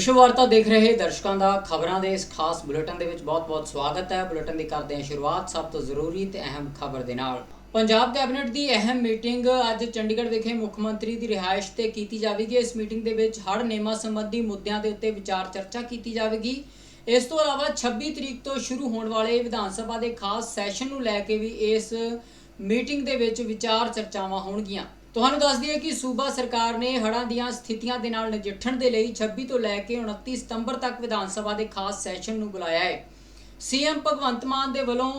ਵਿਸ਼ਵ ਵਾਰਤਾ ਦੇਖ ਰਹੇ ਦਰਸ਼ਕਾਂ ਦਾ ਖਬਰਾਂ ਦੇ ਇਸ ਖਾਸ ਬੁਲੇਟਿਨ ਦੇ ਵਿੱਚ ਬਹੁਤ-ਬਹੁਤ ਸਵਾਗਤ ਹੈ। ਬੁਲੇਟਿਨ ਦੀ ਕਰਦੇ ਹਾਂ ਸ਼ੁਰੂਆਤ ਸਭ ਤੋਂ ਜ਼ਰੂਰੀ ਤੇ ਅਹਿਮ ਖਬਰ ਦੇ ਨਾਲ। ਪੰਜਾਬ ਕੈਬਨਿਟ ਦੀ ਅਹਿਮ ਮੀਟਿੰਗ ਅੱਜ ਚੰਡੀਗੜ੍ਹ ਵਿਖੇ ਮੁੱਖ ਮੰਤਰੀ ਦੀ ਰਿਹਾਇਸ਼ ਤੇ ਕੀਤੀ ਜਾਵੇਗੀ। ਇਸ ਮੀਟਿੰਗ ਦੇ ਵਿੱਚ ਹੜ੍ਹ ਨਿਯਮਾਂ ਸੰਬੰਧੀ ਮੁੱਦਿਆਂ ਦੇ ਉੱਤੇ ਵਿਚਾਰ ਚਰਚਾ ਕੀਤੀ ਜਾਵੇਗੀ। ਇਸ ਤੋਂ ਇਲਾਵਾ 26 ਤਰੀਕ ਤੋਂ ਸ਼ੁਰੂ ਹੋਣ ਵਾਲੇ ਵਿਧਾਨ ਸਭਾ ਦੇ ਖਾਸ ਸੈਸ਼ਨ ਨੂੰ ਲੈ ਕੇ ਵੀ ਇਸ ਮੀਟਿੰਗ ਦੇ ਵਿੱਚ ਵਿਚਾਰ ਚਰਚਾਵਾਂ ਹੋਣਗੀਆਂ। ਤੁਹਾਨੂੰ ਦੱਸ ਦਈਏ ਕਿ ਸੂਬਾ ਸਰਕਾਰ ਨੇ ਹੜ੍ਹਾਂ ਦੀਆਂ ਸਥਿਤੀਆਂ ਦੇ ਨਾਲ ਨਜਿੱਠਣ ਦੇ ਲਈ 26 ਤੋਂ ਲੈ ਕੇ 29 ਸਤੰਬਰ ਤੱਕ ਵਿਧਾਨ ਸਭਾ ਦੇ ਖਾਸ ਸੈਸ਼ਨ ਨੂੰ ਬੁਲਾਇਆ ਹੈ। ਸੀਐਮ ਭਗਵੰਤ ਮਾਨ ਦੇ ਵੱਲੋਂ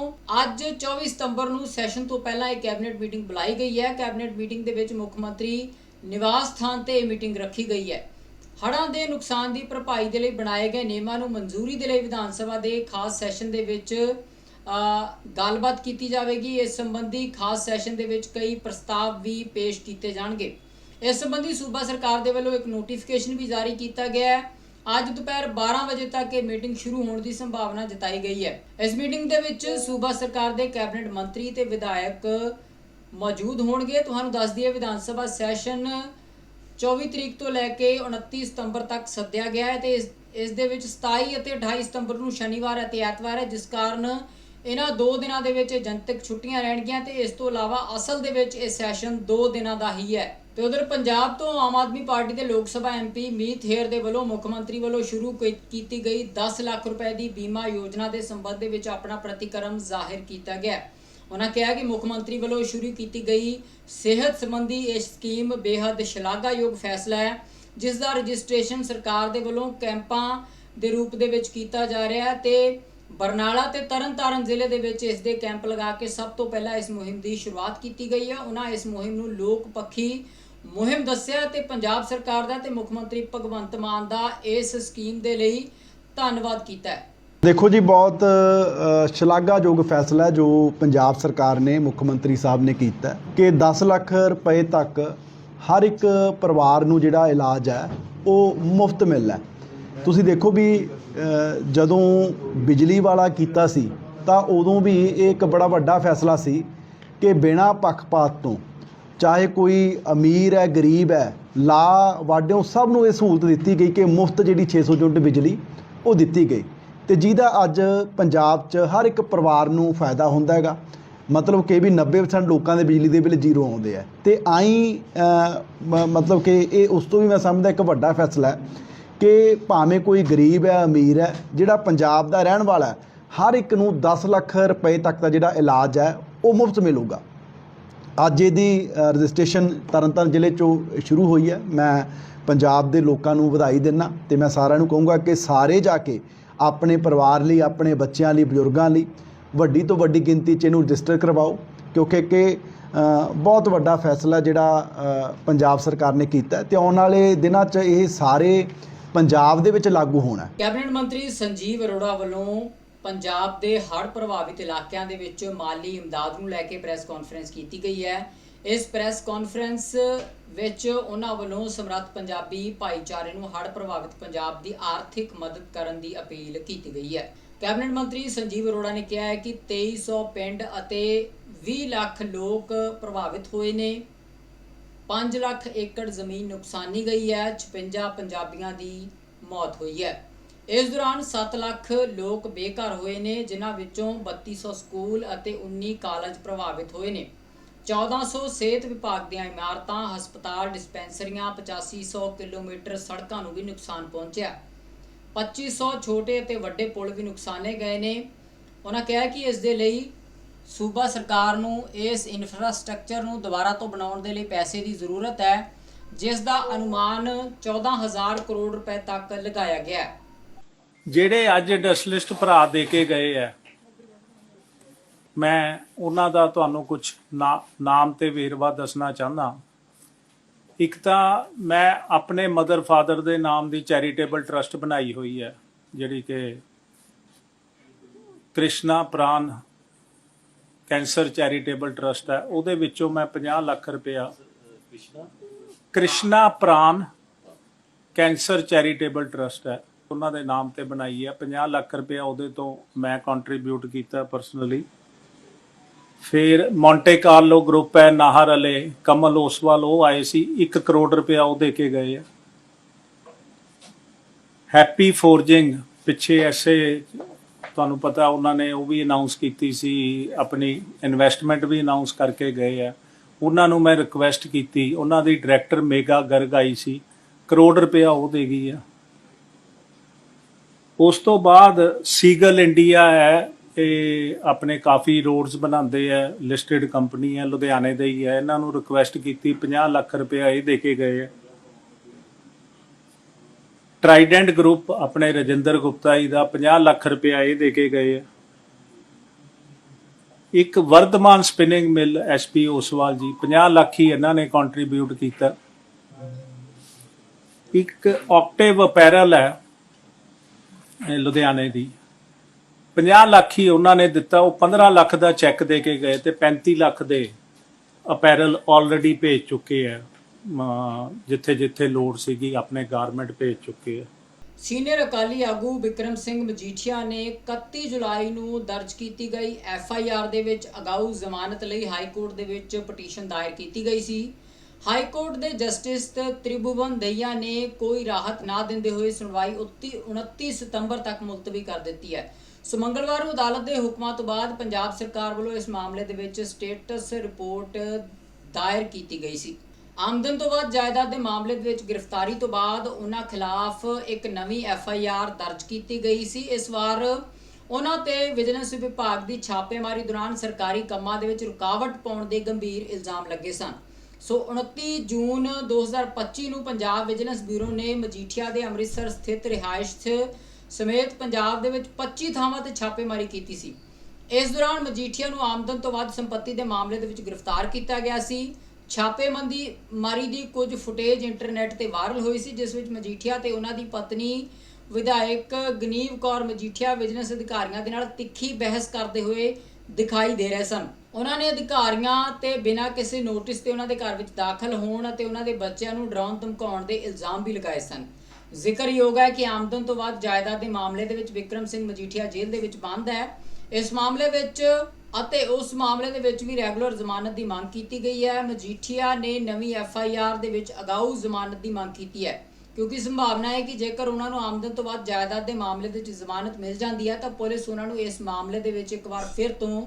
ਅੱਜ 24 ਸਤੰਬਰ ਨੂੰ ਸੈਸ਼ਨ ਤੋਂ ਪਹਿਲਾਂ ਇੱਕ ਕੈਬਨਿਟ ਮੀਟਿੰਗ ਬੁਲਾਈ ਗਈ ਹੈ। ਕੈਬਨਿਟ ਮੀਟਿੰਗ ਦੇ ਵਿੱਚ ਮੁੱਖ ਮੰਤਰੀ ਨਿਵਾਸ ਸਥਾਨ ਤੇ ਇਹ ਮੀਟਿੰਗ ਰੱਖੀ ਗਈ ਹੈ। ਹੜ੍ਹਾਂ ਦੇ ਨੁਕਸਾਨ ਦੀ ਭਰਪਾਈ ਦੇ ਲਈ ਬਣਾਏ ਗਏ ਨਿਯਮਾਂ ਨੂੰ ਮਨਜ਼ੂਰੀ ਦੇ ਲਈ ਵਿਧਾਨ ਸਭਾ ਦੇ ਖਾਸ ਸੈਸ਼ਨ ਦੇ ਵਿੱਚ ਗੱਲਬਾਤ ਕੀਤੀ ਜਾਵੇਗੀ। ਇਸ ਸੰਬੰਧੀ ਖਾਸ ਸੈਸ਼ਨ ਦੇ ਵਿੱਚ ਕਈ ਪ੍ਰਸਤਾਵ ਵੀ ਪੇਸ਼ ਕੀਤੇ ਜਾਣਗੇ। ਇਸ ਸੰਬੰਧੀ ਸੂਬਾ ਸਰਕਾਰ ਦੇ ਵੱਲੋਂ ਇੱਕ ਨੋਟੀਫਿਕੇਸ਼ਨ ਵੀ ਜਾਰੀ ਕੀਤਾ ਗਿਆ ਹੈ। ਅੱਜ ਦੁਪਹਿਰ 12 ਵਜੇ ਤੱਕ ਇਹ ਮੀਟਿੰਗ ਸ਼ੁਰੂ ਹੋਣ ਦੀ ਸੰਭਾਵਨਾ ਜਤਾਈ ਗਈ ਹੈ। ਇਸ ਮੀਟਿੰਗ ਦੇ ਵਿੱਚ ਸੂਬਾ ਸਰਕਾਰ ਦੇ ਕੈਬਨਿਟ ਮੰਤਰੀ ਤੇ ਵਿਧਾਇਕ ਮੌਜੂਦ ਹੋਣਗੇ। ਤੁਹਾਨੂੰ ਦੱਸ ਦਈਏ, ਵਿਧਾਨ ਸਭਾ ਸੈਸ਼ਨ 24 ਤਰੀਕ ਤੋਂ ਲੈ ਕੇ 29 ਸਤੰਬਰ ਤੱਕ ਸੱਦਿਆ ਗਿਆ ਹੈ ਤੇ ਇਸ ਇਸ ਦੇ ਵਿੱਚ 27 ਅਤੇ 28 ਸਤੰਬਰ ਨੂੰ ਸ਼ਨੀਵਾਰ ਅਤੇ ਐਤਵਾਰ ਹੈ, ਜਿਸ ਕਾਰਨ ਇਹਨਾਂ ਦੋ ਦਿਨਾਂ ਦੇ ਵਿੱਚ ਜਨਤਕ ਛੁੱਟੀਆਂ ਰਹਿਣਗੀਆਂ ਤੇ ਇਸ ਤੋਂ ਇਲਾਵਾ ਅਸਲ ਦੇ ਵਿੱਚ ਇਹ ਸੈਸ਼ਨ 2 ਦਿਨਾਂ ਦਾ ਹੀ ਹੈ। ਤੇ ਉਧਰ ਪੰਜਾਬ ਤੋਂ ਆਮ ਆਦਮੀ ਪਾਰਟੀ ਦੇ ਲੋਕ ਸਭਾ ਐਮਪੀ ਮੀਤ ਹੇਰ ਦੇ ਵੱਲੋਂ ਮੁੱਖ ਮੰਤਰੀ ਵੱਲੋਂ ਸ਼ੁਰੂ ਕੀ- ਕੀਤੀ ਗਈ 10 ਲੱਖ ਰੁਪਏ ਦੀ ਬੀਮਾ ਯੋਜਨਾ ਦੇ ਸੰਬੰਧ ਦੇ ਵਿੱਚ ਆਪਣਾ ਪ੍ਰਤੀਕਰਮ ਜ਼ਾਹਿਰ ਕੀਤਾ ਗਿਆ। ਉਹਨਾਂ ਕਿਹਾ ਕਿ ਮੁੱਖ ਮੰਤਰੀ ਵੱਲੋਂ ਸ਼ੁਰੂ ਕੀਤੀ ਗਈ ਸਿਹਤ ਸੰਬੰਧੀ ਇਹ ਸਕੀਮ ਬੇहद ਸ਼ਲਾਘਾਯੋਗ ਫੈਸਲਾ ਹੈ, ਜਿਸ ਦਾ ਰਜਿਸਟ੍ਰੇਸ਼ਨ ਸਰਕਾਰ ਦੇ ਵੱਲੋਂ ਕੈਂਪਾਂ ਦੇ ਰੂਪ ਦੇ ਵਿੱਚ ਕੀਤਾ ਜਾ ਰਿਹਾ ਹੈ ਤੇ ਬਰਨਾਲਾ ਤੇ ਤਰਨਤਾਰਨ ਜ਼ਿਲ੍ਹੇ ਦੇ ਵਿੱਚ ਇਸ ਦੇ ਕੈਂਪ ਲਗਾ ਕੇ ਸਭ ਤੋਂ ਪਹਿਲਾਂ ਇਸ ਮੁਹਿੰਮ ਦੀ ਸ਼ੁਰੂਆਤ ਕੀਤੀ ਗਈ ਹੈ ਉਹਨਾਂ ਇਸ ਮੁਹਿੰਮ ਨੂੰ ਲੋਕ ਪੱਖੀ ਮੁਹਿੰਮ ਦੱਸਿਆ ਤੇ ਪੰਜਾਬ ਸਰਕਾਰ ਦਾ ਤੇ ਮੁੱਖ ਮੰਤਰੀ ਭਗਵੰਤ ਮਾਨ ਦਾ ਇਸ ਸਕੀਮ ਦੇ ਲਈ ਧੰਨਵਾਦ ਕੀਤਾ ਹੈ। ਦੇਖੋ ਜੀ, ਬਹੁਤ ਸ਼ਲਾਘਾਯੋਗ ਫੈਸਲਾ ਜੋ ਪੰਜਾਬ ਸਰਕਾਰ ਨੇ, ਮੁੱਖ ਮੰਤਰੀ ਸਾਹਿਬ ਨੇ ਕੀਤਾ ਕਿ 10 ਲੱਖ ਰੁਪਏ ਤੱਕ ਹਰ ਇੱਕ ਪਰਿਵਾਰ ਨੂੰ ਜਿਹੜਾ ਇਲਾਜ ਹੈ, ਉਹ ਮੁਫਤ ਮਿਲਣਾ ਤੁਸੀਂ ਦੇਖੋ ਵੀ ਜਦੋਂ ਬਿਜਲੀ ਵਾਲਾ ਕੀਤਾ ਸੀ, ਤਾਂ ਉਦੋਂ ਵੀ ਇਹ ਇੱਕ ਬੜਾ ਵੱਡਾ ਫੈਸਲਾ ਸੀ ਕਿ ਬਿਨਾਂ ਪੱਖਪਾਤ ਤੋਂ, ਚਾਹੇ ਕੋਈ ਅਮੀਰ ਹੈ, ਗਰੀਬ ਹੈ ਲਾ ਵਾਡਿਓ ਸਭ ਨੂੰ ਇਹ ਸਹੂਲਤ ਦਿੱਤੀ ਗਈ ਕਿ ਮੁਫਤ ਜਿਹੜੀ 600 ਯੂਨਿਟ ਬਿਜਲੀ, ਉਹ ਦਿੱਤੀ ਗਈ। ਤੇ ਜਿਹਦਾ ਅੱਜ ਪੰਜਾਬ 'ਚ ਹਰ ਇੱਕ ਪਰਿਵਾਰ ਨੂੰ ਫਾਇਦਾ ਹੁੰਦਾ ਹੈਗਾ। ਮਤਲਬ ਕਿ ਵੀ 90% ਲੋਕਾਂ ਦੇ ਬਿਜਲੀ ਦੇ ਬਿੱਲ ਜ਼ੀਰੋ ਆਉਂਦੇ ਆ। ਤੇ ਆਈ ਮ- ਮਤਲਬ ਕਿ ਇਹ ਉਸ ਤੋਂ ਵੀ ਮੈਂ ਸਮਝਦਾ ਇੱਕ ਵੱਡਾ ਫੈਸਲਾ ਹੈ ਕਿ ਭਾਵੇਂ ਕੋਈ ਗਰੀਬ ਹੈ, ਅਮੀਰ ਹੈ, ਜਿਹੜਾ ਪੰਜਾਬ ਦਾ ਰਹਿਣ ਵਾਲਾ ਹੈ, ਹਰ ਇੱਕ ਨੂੰ 10 ਲੱਖ ਰੁਪਏ ਤੱਕ ਦਾ ਜਿਹੜਾ ਇਲਾਜ ਹੈ, ਉਹ ਮੁਫਤ ਮਿਲੂਗਾ। ਅੱਜ ਇਹਦੀ ਰਜਿਸਟ੍ਰੇਸ਼ਨ ਤਰਨਤਾਰਨ ਜ਼ਿਲ੍ਹੇ ਚੋਂ ਸ਼ੁਰੂ ਹੋਈ ਹੈ। ਮੈਂ ਪੰਜਾਬ ਦੇ ਲੋਕਾਂ ਨੂੰ ਵਧਾਈ ਦਿੰਦਾ ਤੇ ਮੈਂ ਸਾਰਿਆਂ ਨੂੰ ਕਹੂੰਗਾ ਕਿ ਸਾਰੇ ਜਾ ਕੇ ਆਪਣੇ ਪਰਿਵਾਰ ਲਈ, ਆਪਣੇ ਬੱਚਿਆਂ ਲਈ, ਬਜ਼ੁਰਗਾਂ ਲਈ ਵੱਡੀ ਤੋਂ ਵੱਡੀ ਗਿਣਤੀ 'ਚ ਇਹਨੂੰ ਰਜਿਸਟਰ ਕਰਵਾਓ, ਕਿਉਂਕਿ ਕਿ ਬਹੁਤ ਵੱਡਾ ਫੈਸਲਾ ਜਿਹੜਾ ਪੰਜਾਬ ਸਰਕਾਰ ਨੇ ਕੀਤਾ ਹੈ ਤੇ ਆਉਣ ਵਾਲੇ ਦਿਨਾਂ 'ਚ ਇਹ ਸਾਰੇ ਪੰਜਾਬ ਦੇ ਵਿੱਚ ਲਾਗੂ ਹੋਣਾ ਹੈ। ਕੈਬਨਿਟ ਮੰਤਰੀ ਸੰਜੀਵ ਅਰੋੜਾ ਵੱਲੋਂ ਪੰਜਾਬ ਦੇ ਹੜ੍ਹ ਪ੍ਰਭਾਵਿਤ ਇਲਾਕਿਆਂ ਦੇ ਵਿੱਚ ਮਾਲੀ ਇਮਦਾਦ ਨੂੰ ਲੈ ਕੇ ਪ੍ਰੈਸ ਕਾਨਫਰੰਸ ਕੀਤੀ ਗਈ ਹੈ। ਇਸ ਪ੍ਰੈਸ ਕਾਨਫਰੰਸ ਵਿੱਚ ਉਹਨਾਂ ਵੱਲੋਂ ਸਮਰੱਥ ਪੰਜਾਬੀ ਭਾਈਚਾਰੇ ਨੂੰ ਹੜ੍ਹ ਪ੍ਰਭਾਵਿਤ ਪੰਜਾਬ ਦੀ ਆਰਥਿਕ ਮਦਦ ਕਰਨ ਦੀ ਅਪੀਲ ਕੀਤੀ ਗਈ ਹੈ। ਕੈਬਨਿਟ ਮੰਤਰੀ ਸੰਜੀਵ ਅਰੋੜਾ ਨੇ ਕਿਹਾ ਹੈ ਕਿ 2300 ਪਿੰਡ ਅਤੇ 20 ਲੱਖ ਲੋਕ ਪ੍ਰਭਾਵਿਤ ਹੋਏ ਨੇ। 5 ਲੱਖ ਏਕੜ ਜ਼ਮੀਨ ਨੁਕਸਾਨੀ ਗਈ ਹੈ 56 ਪੰਜਾਬੀਆਂ ਦੀ ਮੌਤ ਹੋਈ ਹੈ। ਇਸ ਦੌਰਾਨ 7 ਲੱਖ ਲੋਕ ਬੇਘਰ ਹੋਏ ਨੇ, ਜਿਨ੍ਹਾਂ ਵਿੱਚੋਂ 3200 ਸਕੂਲ ਅਤੇ 19 ਕਾਲਜ ਪ੍ਰਭਾਵਿਤ ਹੋਏ ਨੇ। 1400 ਸਿਹਤ ਵਿਭਾਗ ਦੀਆਂ ਇਮਾਰਤਾਂ, ਹਸਪਤਾਲ, ਡਿਸਪੈਂਸਰੀਆਂ 8500 ਕਿਲੋਮੀਟਰ ਸੜਕਾਂ ਨੂੰ ਵੀ ਨੁਕਸਾਨ ਪਹੁੰਚਿਆ। 2500 ਛੋਟੇ ਅਤੇ ਵੱਡੇ ਪੁਲ ਵੀ ਨੁਕਸਾਨੇ ਗਏ ਨੇ। ਉਹਨਾਂ ਕਿਹਾ ਕਿ ਇਸ ਦੇ ਲਈ ਸੂਬਾ ਸਰਕਾਰ ਨੂੰ ਇਸ ਇਨਫਰਾਸਟ੍ਰਕਚਰ ਨੂੰ ਦੁਬਾਰਾ ਤੋਂ ਬਣਾਉਣ ਦੇ ਲਈ ਪੈਸੇ ਦੀ ਜ਼ਰੂਰਤ ਹੈ, ਜਿਸ ਦਾ ਅਨੁਮਾਨ 14000 ਕਰੋੜ ਰੁਪਏ ਤੱਕ ਲਗਾਇਆ ਗਿਆ ਹੈ। ਜਿਹੜੇ ਅੱਜ ਡਸਲਿਸਟ ਭਰਾ ਦੇ ਕੇ ਗਏ ਆ ਮੈਂ ਉਹਨਾਂ ਦਾ ਤੁਹਾਨੂੰ ਕੁਝ ਨਾਮ ਤੇ ਵੇਰਵਾ ਦੱਸਣਾ ਚਾਹੁੰਦਾ ਇੱਕ ਤਾਂ ਮੈਂ ਆਪਣੇ ਮਦਰ ਫਾਦਰ ਦੇ ਨਾਮ ਦੀ ਚੈਰੀਟੇਬਲ ਟਰਸਟ ਬਣਾਈ ਹੋਈ ਹੈ, ਜਿਹੜੀ ਕਿ Krishna Pran cancer charitable trust ਹੈ ਉਹਦੇ ਵਿੱਚੋਂ ਮੈਂ 50 ਲੱਖ ਰੁਪਇਆ Krishna? Pran cancer charitable trust ਹੈ ਉਹਨਾਂ ਦੇ ਨਾਮ ਤੇ ਬਣਾਈ ਹੈ। 50 ਲੱਖ ਰੁਪਇਆ ਉਹਦੇ ਤੋਂ ਮੈਂ ਕੰਟਰੀਬਿਊਟ ਕੀਤਾ ਪਰਸਨਲੀ ਫਿਰ ਮੌਂਟੇ ਕਾਰਲੋ ਗਰੁੱਪ ਹੈ ਨਾਹਰ ਅਲੇ ਕਮਲ ਓਸਵਾਲ ਉਹ ਆਏ ਸੀ 1 ਕਰੋੜ ਰੁਪਇਆ ਉਹ ਦੇ ਕੇ ਗਏ ਆ। ਹੈਪੀ ਫੋਰਜਿੰਗ ਪਿੱਛੇ ਐਸੇ ਤੁਹਾਨੂੰ ਪਤਾ ਉਹਨਾਂ ਨੇ ਉਹ ਵੀ ਅਨਾਉਂਸ ਕੀਤੀ ਸੀ, ਆਪਣੀ ਇਨਵੈਸਟਮੈਂਟ ਵੀ ਅਨਾਉਂਸ ਕਰਕੇ ਗਏ ਆ। ਉਹਨਾਂ ਨੂੰ ਮੈਂ ਰਿਕੁਐਸਟ ਕੀਤੀ, ਉਹਨਾਂ ਦੀ ਡਾਇਰੈਕਟਰ ਮੇਗਾ ਗਰਗ ਆਈ ਸੀ, ਕਰੋੜ ਰੁਪਇਆ ਉਹ ਦੇ ਗਈ ਆ। ਉਸ ਤੋਂ ਬਾਅਦ ਸੀਗਲ ਇੰਡੀਆ ਹੈ, ਇਹ ਆਪਣੇ ਕਾਫੀ ਰੋਡਸ ਬਣਾਉਂਦੇ ਆ ਲਿਸਟਡ ਕੰਪਨੀ ਹੈ ਲੁਧਿਆਣੇ ਦੇ ਹੀ ਹੈ ਇਹਨਾਂ ਨੂੰ ਰਿਕੁਐਸਟ ਕੀਤੀ 50 ਲੱਖ ਰੁਪਇਆ ਇਹ ਦੇ ਕੇ ਗਏ ਆ। ਟਰਾਈਡੈਂਟ ਗਰੁੱਪ ਆਪਣੇ ਰਜਿੰਦਰ ਗੁਪਤਾ ਜੀ ਦਾ 50 ਲੱਖ ਰੁਪਇਆ ਇਹ ਦੇ ਕੇ ਗਏ ਆ। ਇੱਕ Vardhman spinning mill SP Oswal ji 50 lakh ਹੀ ਇਹਨਾਂ ਨੇ ਕੰਟਰੀਬਿਊਟ ਕੀਤਾ। ਇੱਕ ਆਕਟੇਵ ਅਪੈਰਲ ਹੈ ਲੁਧਿਆਣੇ ਦੀ। 50 ਲੱਖ ਹੀ ਉਹਨਾਂ ਨੇ ਦਿੱਤਾ, ਉਹ 15 ਲੱਖ ਦਾ ਚੈੱਕ ਦੇ ਕੇ ਗਏ ਤੇ 35 ਲੱਖ ਦੇ ਅਪੈਰਲ ਆਲਰੇਡੀ ਭੇਜ ਚੁੱਕੇ ਆ। ਜਿੱਥੇ ਜਿੱਥੇ ਲੋੜ ਸੀਗੀ, ਆਪਣੇ ਗਾਰਮੈਂਟ ਭੇਜ ਚੁੱਕੇ ਆ। ਸੀਨੀਅਰ ਅਕਾਲੀ ਆਗੂ ਵਿਕਰਮ ਸਿੰਘ ਮਜੀਠੀਆ ਨੇ 31 ਜੁਲਾਈ ਨੂੰ ਦਰਜ ਕੀਤੀ ਗਈ ਐਫ ਆਈ ਆਰ ਦੇ ਵਿੱਚ ਅਗਾਊ ਜ਼ਮਾਨਤ ਲਈ ਹਾਈ ਕੋਰਟ ਦੇ ਵਿੱਚ ਪਟੀਸ਼ਨ ਦਾਇਰ ਕੀਤੀ ਗਈ ਸੀ। ਹਾਈ ਕੋਰਟ ਦੇ ਜਸਟਿਸ ਤ੍ਰਿਭੁਵਨ ਦਈਆ ਨੇ ਕੋਈ ਰਾਹਤ ਨਾ ਦਿੰਦੇ ਹੋਏ ਸੁਣਵਾਈ 29 29 ਸਤੰਬਰ ਤੱਕ ਮੁਲਤਵੀ ਕਰ ਦਿੱਤੀ ਹੈ। ਸੋ ਮੰਗਲਵਾਰ ਨੂੰ ਅਦਾਲਤ ਦੇ ਹੁਕਮਾਂ ਤੋਂ ਬਾਅਦ ਪੰਜਾਬ ਸਰਕਾਰ ਵੱਲੋਂ ਇਸ ਮਾਮਲੇ ਦੇ ਵਿੱਚ ਸਟੇਟਸ ਰਿਪੋਰਟ ਦਾਇਰ ਕੀਤੀ ਗਈ ਸੀ। ਆਮਦਨ ਤੋਂ ਬਾਅਦ ਜਾਇਦਾਦ ਦੇ ਮਾਮਲੇ ਦੇ ਵਿੱਚ ਗ੍ਰਿਫਤਾਰੀ ਤੋਂ ਬਾਅਦ ਉਹਨਾਂ ਖਿਲਾਫ ਇੱਕ ਨਵੀਂ ਐਫ ਆਈ ਆਰ ਦਰਜ ਕੀਤੀ ਗਈ ਸੀ। ਇਸ ਵਾਰ ਉਹਨਾਂ ਤੇ ਵਿਜੀਲੈਂਸ ਵਿਭਾਗ ਦੀ ਛਾਪੇਮਾਰੀ ਦੌਰਾਨ ਸਰਕਾਰੀ ਕੰਮਾਂ ਦੇ ਵਿੱਚ ਰੁਕਾਵਟ ਪਾਉਣ ਦੇ ਗੰਭੀਰ ਇਲਜ਼ਾਮ ਲੱਗੇ ਸਨ। ਸੋ 29 ਜੂਨ 2025 ਨੂੰ ਪੰਜਾਬ ਵਿਜੀਲੈਂਸ ਬਿਊਰੋ ਨੇ ਮਜੀਠੀਆ ਦੇ ਅੰਮ੍ਰਿਤਸਰ ਸਥਿਤ ਰਿਹਾਇਸ਼ 'ਚ ਸਮੇਤ ਪੰਜਾਬ ਦੇ ਵਿੱਚ 25 ਥਾਵਾਂ ਤੇ ਛਾਪੇਮਾਰੀ ਕੀਤੀ ਸੀ। ਇਸ ਦੌਰਾਨ ਮਜੀਠੀਆ ਨੂੰ ਆਮਦਨ ਤੋਂ ਵੱਧ ਸੰਪત્ਤੀ ਦੇ ਮਾਮਲੇ ਦੇ ਵਿੱਚ ਗ੍ਰਿਫਤਾਰ ਕੀਤਾ ਗਿਆ ਸੀ। ਛਾਪੇਮੰਦੀ ਮਾਰੀ ਦੀ ਕੁਝ ਫੁਟੇਜ ਇੰਟਰਨੈਟ ਤੇ ਵਾਇਰਲ ਹੋਈ ਸੀ, ਜਿਸ ਵਿੱਚ ਮਜੀਠੀਆ ਤੇ ਉਹਨਾਂ ਦੀ ਪਤਨੀ ਵਿਧਾਇਕ ਗਨੀਵ ਕੌਰ ਮਜੀਠੀਆ ਵਿਜੀਲੈਂਸ ਅਧਿਕਾਰੀਆਂ ਦੇ ਨਾਲ ਤਿੱਖੀ ਬਹਿਸ ਕਰਦੇ ਹੋਏ ਦਿਖਾਈ ਦੇ ਰਹੇ ਸਨ। ਉਹਨਾਂ ਨੇ ਅਧਿਕਾਰੀਆਂ ਤੇ ਬਿਨਾਂ ਕਿਸੇ ਨੋਟਿਸ ਤੇ ਉਹਨਾਂ ਦੇ ਘਰ ਵਿੱਚ ਦਾਖਲ ਹੋਣ ਅਤੇ ਉਹਨਾਂ ਦੇ ਬੱਚਿਆਂ ਨੂੰ ਡਰਾਉਣ ਧਮਕਾਉਣ ਦੇ ਇਲਜ਼ਾਮ ਵੀ ਲਗਾਏ ਸਨ। ਜ਼ਿਕਰਯੋਗ ਹੈ ਕਿ ਆਮਦਨ ਤੋਂ ਬਾਅਦ ਜਾਇਦਾਦ ਦੇ ਮਾਮਲੇ ਦੇ ਵਿੱਚ ਵਿਕਰਮ ਸਿੰਘ ਮਜੀਠੀਆ ਜੇਲ੍ਹ ਦੇ ਵਿੱਚ ਬੰਦ ਹੈ। ਇਸ ਮਾਮਲੇ ਵਿੱਚ ਅਤੇ ਉਸ ਮਾਮਲੇ ਦੇ ਵਿੱਚ ਵੀ ਰੈਗੂਲਰ ਜ਼ਮਾਨਤ ਦੀ ਮੰਗ ਕੀਤੀ ਗਈ ਹੈ। ਮਜੀਠੀਆ ਨੇ ਨਵੀਂ ਐਫ ਆਈ ਆਰ ਦੇ ਵਿੱਚ ਅਗਾਊ ਜ਼ਮਾਨਤ ਦੀ ਮੰਗ ਕੀਤੀ ਹੈ। ਕਿਉਂਕਿ ਸੰਭਾਵਨਾ ਹੈ ਕਿ ਜੇਕਰ ਉਹਨਾਂ ਨੂੰ ਆਮਦਨ ਤੋਂ ਬਾਅਦ ਜਾਇਦਾਦ ਦੇ ਮਾਮਲੇ ਦੇ ਵਿੱਚ ਜ਼ਮਾਨਤ ਮਿਲ ਜਾਂਦੀ ਹੈ, ਤਾਂ ਪੁਲਿਸ ਉਹਨਾਂ ਨੂੰ ਇਸ ਮਾਮਲੇ ਦੇ ਵਿੱਚ ਇੱਕ ਵਾਰ ਫਿਰ ਤੋਂ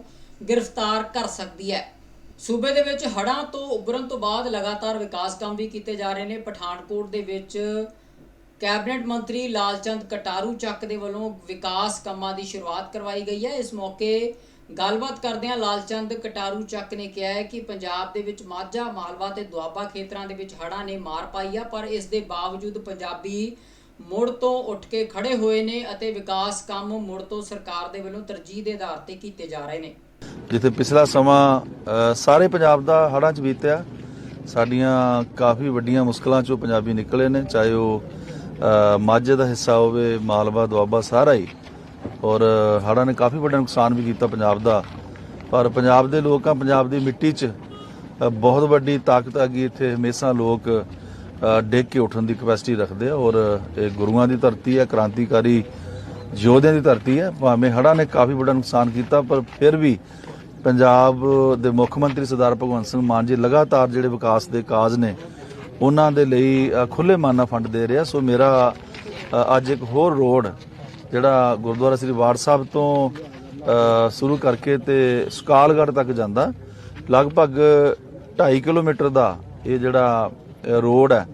ਗ੍ਰਿਫਤਾਰ ਕਰ ਸਕਦੀ ਹੈ। ਸੂਬੇ ਦੇ ਵਿੱਚ ਹੜ੍ਹਾਂ ਤੋਂ ਉੱਭਰਨ ਤੋਂ ਬਾਅਦ ਲਗਾਤਾਰ ਵਿਕਾਸ ਕੰਮ ਵੀ ਕੀਤੇ ਜਾ ਰਹੇ ਨੇ। ਪਠਾਨਕੋਟ ਦੇ ਵਿੱਚ ਕੈਬਨਿਟ ਮੰਤਰੀ ਲਾਲਚੰਦ ਕਟਾਰੂ ਚੱਕ ਦੇ ਵੱਲੋਂ ਵਿਕਾਸ ਕੰਮਾਂ ਦੀ ਸ਼ੁਰੂਆਤ ਕਰਵਾਈ ਗਈ ਹੈ। ਇਸ ਮੌਕੇ ਗੱਲਬਾਤ ਕਰਦਿਆਂ ਲਾਲਚੰਦ ਕਟਾਰੂ ਚੱਕ ਨੇ ਕਿਹਾ ਹੈ ਕਿ ਪੰਜਾਬ ਦੇ ਵਿੱਚ ਮਾਝਾ, ਮਾਲਵਾ ਤੇ ਦੁਆਬਾ ਖੇਤਰਾਂ ਦੇ ਵਿੱਚ ਹੜ੍ਹਾਂ ਨੇ ਮਾਰ ਪਾਈ ਆ, ਪਰ ਇਸ ਦੇ ਬਾਵਜੂਦ ਪੰਜਾਬੀ ਮੁੜ ਤੋਂ ਉੱਠ ਕੇ ਖੜੇ ਹੋਏ ਨੇ ਅਤੇ ਵਿਕਾਸ ਕੰਮ ਮੁੜ ਤੋਂ ਸਰਕਾਰ ਦੇ ਵੱਲੋਂ ਤਰਜੀਹ ਦੇ ਆਧਾਰ ਤੇ ਕੀਤੇ ਜਾ ਰਹੇ ਨੇ। ਜਿੱਥੇ ਪਿਛਲਾ ਸਮਾਂ ਸਾਰੇ ਪੰਜਾਬ ਦਾ ਹੜ੍ਹਾਂ 'ਚ ਬੀਤਿਆ, ਸਾਡੀਆਂ ਕਾਫੀ ਵੱਡੀਆਂ ਮੁਸ਼ਕਲਾਂ 'ਚੋਂ ਪੰਜਾਬੀ ਨਿਕਲੇ ਨੇ, ਚਾਹੇ ਉਹ ਮਾਝੇ ਦਾ ਹਿੱਸਾ ਹੋਵੇ, ਮਾਲਵਾ, ਦੁਆਬਾ ਸਾਰਾ ਹੀ। ਔਰ ਹੜ੍ਹਾਂ ਨੇ ਕਾਫੀ ਵੱਡਾ ਨੁਕਸਾਨ ਵੀ ਕੀਤਾ ਪੰਜਾਬ ਦਾ। ਪਰ ਪੰਜਾਬ ਦੇ ਲੋਕ ਆ ਪੰਜਾਬ ਦੀ ਮਿੱਟੀ 'ਚ ਬਹੁਤ ਵੱਡੀ ਤਾਕਤ ਆ ਗਈ ਇੱਥੇ। ਹਮੇਸ਼ਾ ਲੋਕ ਅ, ਡਿੱਗ ਕੇ ਉੱਠਣ ਦੀ ਕਪੈਸਿਟੀ ਰੱਖਦੇ ਆ ਔਰ ਇਹ ਗੁਰੂਆਂ ਦੀ ਧਰਤੀ ਹੈ ਕ੍ਰਾਂਤੀਕਾਰੀ ਯੋਧਿਆਂ ਦੀ ਧਰਤੀ ਹੈ। ਭਾਵੇਂ ਹੜ੍ਹਾਂ ਨੇ ਕਾਫੀ ਵੱਡਾ ਨੁਕਸਾਨ ਕੀਤਾ ਪਰ ਫਿਰ ਵੀ ਪੰਜਾਬ ਦੇ ਮੁੱਖ ਮੰਤਰੀ ਸਰਦਾਰ ਭਗਵੰਤ ਸਿੰਘ ਮਾਨ ਜੀ ਲਗਾਤਾਰ ਜਿਹੜੇ ਵਿਕਾਸ ਦੇ ਕਾਜ ਨੇ ਉਹਨਾਂ ਦੇ ਲਈ ਅ, ਖੁੱਲੇ ਮਨ ਫੰਡ ਦੇ ਰਿਹਾ ਸੋ ਮੇਰਾ ਅੱਜ ਇੱਕ ਹੋਰ ਰੋਡ ਜਿਹੜਾ ਗੁਰਦੁਆਰਾ ਸ੍ਰੀ ਵਾਰ ਸਾਹਿਬ ਤੋਂ ਸ਼ੁਰੂ ਕਰਕੇ ਤੇ ਸੁਕਾਲਗੜ੍ਹ ਤੱਕ ਜਾਂਦਾ, ਲਗਭਗ 2.5 ਕਿਲੋਮੀਟਰ ਦਾ ਇਹ ਜਿਹੜਾ ਰੋਡ ਹੈ,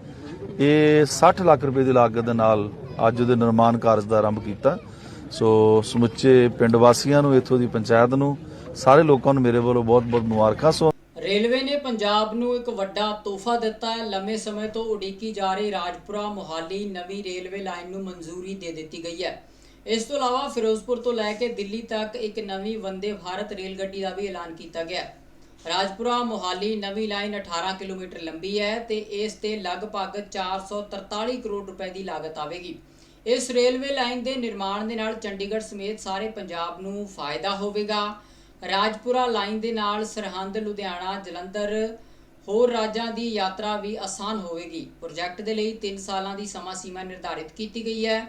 ਇਹ 60 ਲੱਖ ਰੁਪਏ ਦੀ ਲਾਗਤ ਦੇ ਨਾਲ ਅੱਜ ਉਹਦੇ ਨਿਰਮਾਣ ਕਾਰਜ ਦਾ ਆਰੰਭ ਕੀਤਾ। ਸੋ ਸਮੁੱਚੇ ਪਿੰਡ ਵਾਸੀਆਂ ਨੂੰ, ਇੱਥੋਂ ਦੀ ਪੰਚਾਇਤ ਨੂੰ, ਸਾਰੇ ਲੋਕਾਂ ਨੂੰ ਮੇਰੇ ਵੱਲੋਂ ਬਹੁਤ-ਬਹੁਤ ਮੁਬਾਰਕਾਂ। ਸੋ ਰੇਲਵੇ ਨੇ ਪੰਜਾਬ ਨੂੰ ਇੱਕ ਵੱਡਾ ਤੋਹਫਾ ਦਿੱਤਾ ਹੈ। ਲੰਮੇ ਸਮੇਂ ਤੋਂ ਉਡੀਕੀ ਜਾ ਰਹੀ ਰਾਜਪੁਰਾ ਮੋਹਾਲੀ ਨਵੀਂ ਰੇਲਵੇ ਲਾਈਨ ਨੂੰ ਮਨਜ਼ੂਰੀ ਦੇ ਦਿੱਤੀ ਗਈ ਹੈ। ਇਸ ਤੋਂ ਇਲਾਵਾ ਫਿਰੋਜ਼ਪੁਰ ਤੋਂ ਲੈ ਕੇ ਦਿੱਲੀ ਤੱਕ ਇੱਕ ਨਵੀਂ ਵੰਦੇ ਭਾਰਤ ਰੇਲ ਗੱਡੀ ਦਾ ਵੀ ਐਲਾਨ ਕੀਤਾ ਗਿਆ। ਰਾਜਪੁਰਾ ਮੋਹਾਲੀ ਨਵੀਂ ਲਾਈਨ 18 ਕਿਲੋਮੀਟਰ ਲੰਬੀ ਹੈ ਤੇ ਇਸ ਤੇ ਲਗਭਗ 443 ਕਰੋੜ ਰੁਪਏ ਦੀ ਲਾਗਤ ਆਵੇਗੀ। ਇਸ ਰੇਲਵੇ ਲਾਈਨ ਦੇ ਨਿਰਮਾਣ ਦੇ ਨਾਲ ਚੰਡੀਗੜ੍ਹ ਸਮੇਤ ਸਾਰੇ ਪੰਜਾਬ ਨੂੰ ਫਾਇਦਾ ਹੋਵੇਗਾ। ਰਾਜਪੁਰਾ ਲਾਈਨ ਦੇ ਨਾਲ ਸਰਹੰਦ, ਲੁਧਿਆਣਾ, ਜਲੰਧਰ ਹੋਰ ਰਾਜਾਂ ਦੀ ਯਾਤਰਾ ਵੀ ਆਸਾਨ ਹੋਵੇਗੀ। ਪ੍ਰੋਜੈਕਟ ਦੇ ਲਈ 3 ਸਾਲਾਂ ਦੀ ਸਮਾਂ ਸੀਮਾ ਨਿਰਧਾਰਿਤ ਕੀਤੀ ਗਈ ਹੈ।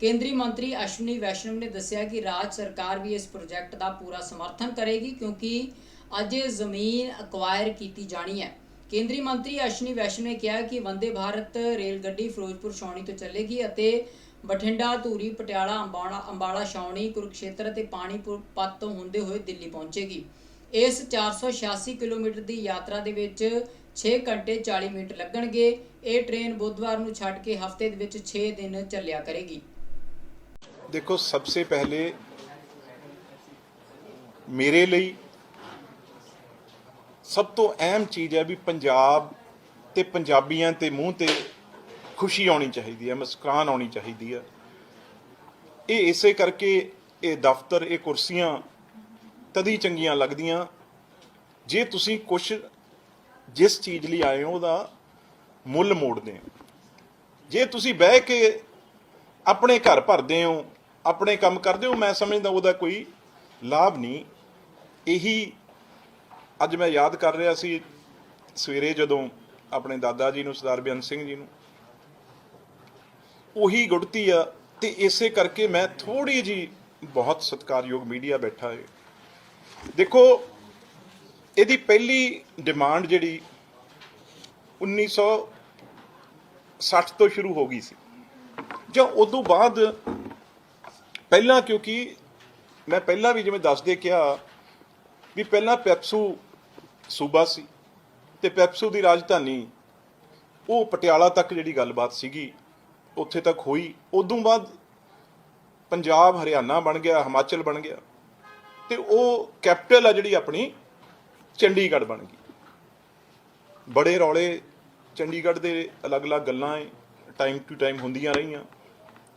ਕੇਂਦਰੀ ਮੰਤਰੀ ਅਸ਼ਵਨੀ ਵੈਸ਼ਨਵ ਨੇ ਦੱਸਿਆ ਕਿ ਰਾਜ ਸਰਕਾਰ ਵੀ ਇਸ ਪ੍ਰੋਜੈਕਟ ਦਾ ਪੂਰਾ ਸਮਰਥਨ ਕਰੇਗੀ ਕਿਉਂਕਿ ਅਜੇ ਜ਼ਮੀਨ ਅਕਵਾਇਰ ਕੀਤੀ ਜਾਣੀ ਹੈ। ਕੇਂਦਰੀ ਮੰਤਰੀ ਅਸ਼ਵਨੀ ਵੈਸ਼ਨਵ ਨੇ ਕਿਹਾ ਕਿ ਵੰਦੇ ਭਾਰਤ ਰੇਲ ਗੱਡੀ ਫਿਰੋਜ਼ਪੁਰ ਛਾਉਣੀ ਤੋਂ ਚੱਲੇਗੀ ਅਤੇ ਬਠਿੰਡਾ, ਧੂਰੀ, ਪਟਿਆਲਾ, ਅੰਬਾਲਾ ਅੰਬਾਲਾ, ਛਾਉਣੀ, ਕੁਰਕਸ਼ੇਤਰ ਅਤੇ ਪਾਣੀਪੁਰ ਪੱਤ ਤੋਂ ਹੁੰਦੇ ਹੋਏ ਦਿੱਲੀ ਪਹੁੰਚੇਗੀ। ਇਸ 486 ਕਿਲੋਮੀਟਰ ਦੀ ਯਾਤਰਾ ਦੇ ਵਿੱਚ 6 ਘੰਟੇ 40 ਮਿੰਟ ਲੱਗਣਗੇ। ਇਹ ਟ੍ਰੇਨ ਬੁੱਧਵਾਰ ਨੂੰ ਛੱਡ ਕੇ ਹਫ਼ਤੇ ਦੇ ਵਿੱਚ 6 ਦਿਨ ਚੱਲਿਆ ਕਰੇਗੀ। ਦੇਖੋ, ਸਭ ਤੋਂ ਪਹਿਲੇ ਮੇਰੇ ਲਈ ਸਭ ਤੋਂ ਅਹਿਮ ਚੀਜ਼ ਹੈ ਵੀ ਪੰਜਾਬ ਤੇ ਪੰਜਾਬੀਆਂ ਤੇ ਮੂੰਹ ਤੇ ਖੁਸ਼ੀ ਆਉਣੀ ਚਾਹੀਦੀ ਹੈ, ਮੁਸਕਾਨ ਆਉਣੀ ਚਾਹੀਦੀ ਹੈ। ਇਹ ਇਸੇ ਕਰਕੇ ਇਹ ਦਫ਼ਤਰ, ਇਹ ਕੁਰਸੀਆਂ ਤਦੀ ਚੰਗੀਆਂ ਲੱਗਦੀਆਂ। ਜੇ ਤੁਸੀਂ ਕੁਝ ਜਿਸ ਚੀਜ਼ ਲਈ ਆਏ ਹੋ, ਉਹਦਾ ਮੁੱਲ ਮੋੜਦੇ ਹੋ। ਜੇ ਤੁਸੀਂ ਬਹਿ ਕੇ ਆਪਣੇ ਘਰ ਭਰਦੇ ਹੋ ਆਪਣੇ ਕੰਮ ਕਰਦੇ ਹੋ, ਮੈਂ ਸਮਝਦਾ ਉਹਦਾ ਕੋਈ ਲਾਭ ਨਹੀਂ। ਇਹੀ ਅੱਜ ਮੈਂ ਯਾਦ ਕਰ ਰਿਹਾ ਸੀ, ਸਵੇਰੇ ਜਦੋਂ ਆਪਣੇ ਦਾਦਾ ਜੀ ਨੂੰ, ਸਰਦਾਰ ਬੇਅੰਤ ਸਿੰਘ ਜੀ ਨੂੰ। ਉਹੀ ਗੁੜਤੀ ਆ ਤੇ ਇਸੇ ਕਰਕੇ ਮੈਂ ਥੋੜੀ ਜੀ ਬਹੁਤ ਸਤਿਕਾਰਯੋਗ ਮੀਡੀਆ ਬੈਠਾ ਹੈ। ਦੇਖੋ, ਇਹਦੀ ਪਹਿਲੀ ਡਿਮਾਂਡ ਜਿਹੜੀ 1960 ਤੋਂ ਸ਼ੁਰੂ ਹੋ ਗਈ ਸੀ। ਜਾਂ ਉਦੋਂ ਬਾਅਦ ਪਹਿਲਾਂ ਕਿਉਂਕਿ ਮੈਂ ਪਹਿਲਾਂ ਵੀ ਜਿਵੇਂ ਦੱਸਦੇ ਕਿਹਾ ਵੀ ਪਹਿਲਾਂ ਪੈਪਸੂ ਸੂਬਾ ਸੀ ਤੇ ਪੈਪਸੂ ਦੀ ਰਾਜਧਾਨੀ ਉਹ ਪਟਿਆਲਾ ਤੱਕ ਜਿਹੜੀ ਗੱਲਬਾਤ ਸੀਗੀ, ਉੱਥੇ ਤੱਕ ਹੋਈ। ਉਦੋਂ ਬਾਅਦ ਪੰਜਾਬ ਹਰਿਆਣਾ ਬਣ ਗਿਆ, ਹਿਮਾਚਲ ਬਣ ਗਿਆ ਤੇ ਉਹ ਕੈਪੀਟਲ ਆ ਜਿਹੜੀ ਆਪਣੀ ਚੰਡੀਗੜ੍ਹ ਬਣ ਗਈ। ਬੜੇ ਰੌਲੇ ਚੰਡੀਗੜ੍ਹ ਦੇ ਅਲੱਗ-ਅਲੱਗ ਗੱਲਾਂ ਏ ਟਾਈਮ ਟੂ ਟਾਈਮ ਹੁੰਦੀਆਂ ਰਹੀਆਂ।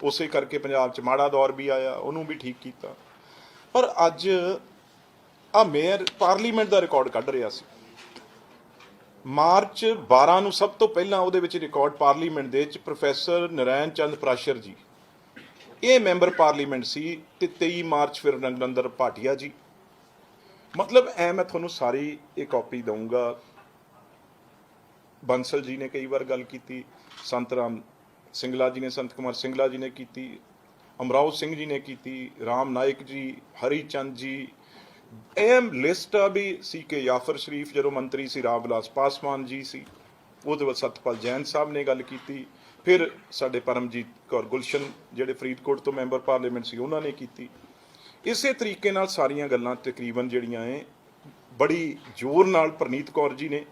ਉਸੇ ਕਰਕੇ ਪੰਜਾਬ 'ਚ ਮਾੜਾ ਦੌਰ ਵੀ ਆਇਆ, ਉਹਨੂੰ ਵੀ ਠੀਕ ਕੀਤਾ। ਪਰ ਅੱਜ ਆ ਮੇਅਰ ਪਾਰਲੀਮੈਂਟ ਦਾ ਰਿਕਾਰਡ ਕੱਢ ਰਿਹਾ ਸੀ। ਮਾਰਚ 12 ਨੂੰ ਸਭ ਤੋਂ ਪਹਿਲਾਂ ਉਹਦੇ ਵਿੱਚ ਰਿਕਾਰਡ ਪਾਰਲੀਮੈਂਟ ਦੇ ਵਿੱਚ ਪ੍ਰੋਫੈਸਰ ਨਰੈਣ ਚੰਦ ਪ੍ਰਾਸ਼ਰ ਜੀ। ਇਹ ਮੈਂਬਰ ਪਾਰਲੀਮੈਂਟ ਸੀ ਤੇ 23 ਮਾਰਚ ਫਿਰ ਨਰਿੰਦਰ ਭਾਟੀਆ ਜੀ। ਮਤਲਬ ਐ ਮੈਂ ਤੁਹਾਨੂੰ ਸਾਰੀ ਇਹ ਕਾਪੀ ਦਊਂਗਾ। ਬੰਸਲ ਜੀ ਨੇ ਕਈ ਵਾਰ ਗੱਲ ਕੀਤੀ, ਸੰਤ ਰਾਮ ਸਿੰਗਲਾ ਜੀ ਨੇ, ਸੰਤ ਕੁਮਾਰ ਸਿੰਗਲਾ ਜੀ ਨੇ ਕੀਤੀ, ਅਮਰਾਓ ਸਿੰਘ ਜੀ ਨੇ ਕੀਤੀ, ਰਾਮ ਨਾਇਕ ਜੀ, ਹਰੀ ਚੰਦ ਜੀ। ਐਮ ਲਿਸਟ ਆ ਵੀ ਸੀ ਕੇ ਯਾਫਰ ਸ਼ਰੀਫ ਜਦੋਂ ਮੰਤਰੀ ਸੀ ਰਾਮ ਵਿਲਾਸ ਪਾਸਵਾਨ ਜੀ ਸੀ। ਉਹਦੇ ਬਾਅਦ ਸਤਪਾਲ ਜੈਨ ਸਾਹਿਬ ਨੇ ਗੱਲ ਕੀਤੀ। ਫਿਰ ਸਾਡੇ ਪਰਮਜੀਤ ਕੌਰ ਗੁਲਸ਼ਨ ਜਿਹੜੇ ਫਰੀਦਕੋਟ ਤੋਂ ਮੈਂਬਰ ਪਾਰਲੀਮੈਂਟ ਸੀ, ਉਹਨਾਂ ਨੇ ਕੀਤੀ। ਇਸੇ ਤਰੀਕੇ ਨਾਲ ਸਾਰੀਆਂ ਗੱਲਾਂ ਤਕਰੀਬਨ ਜਿਹੜੀਆਂ ਐ, ਬੜੀ ਜ਼ੋਰ ਨਾਲ ਪ੍ਰਨੀਤ ਕੌਰ ਜੀ ਨੇ,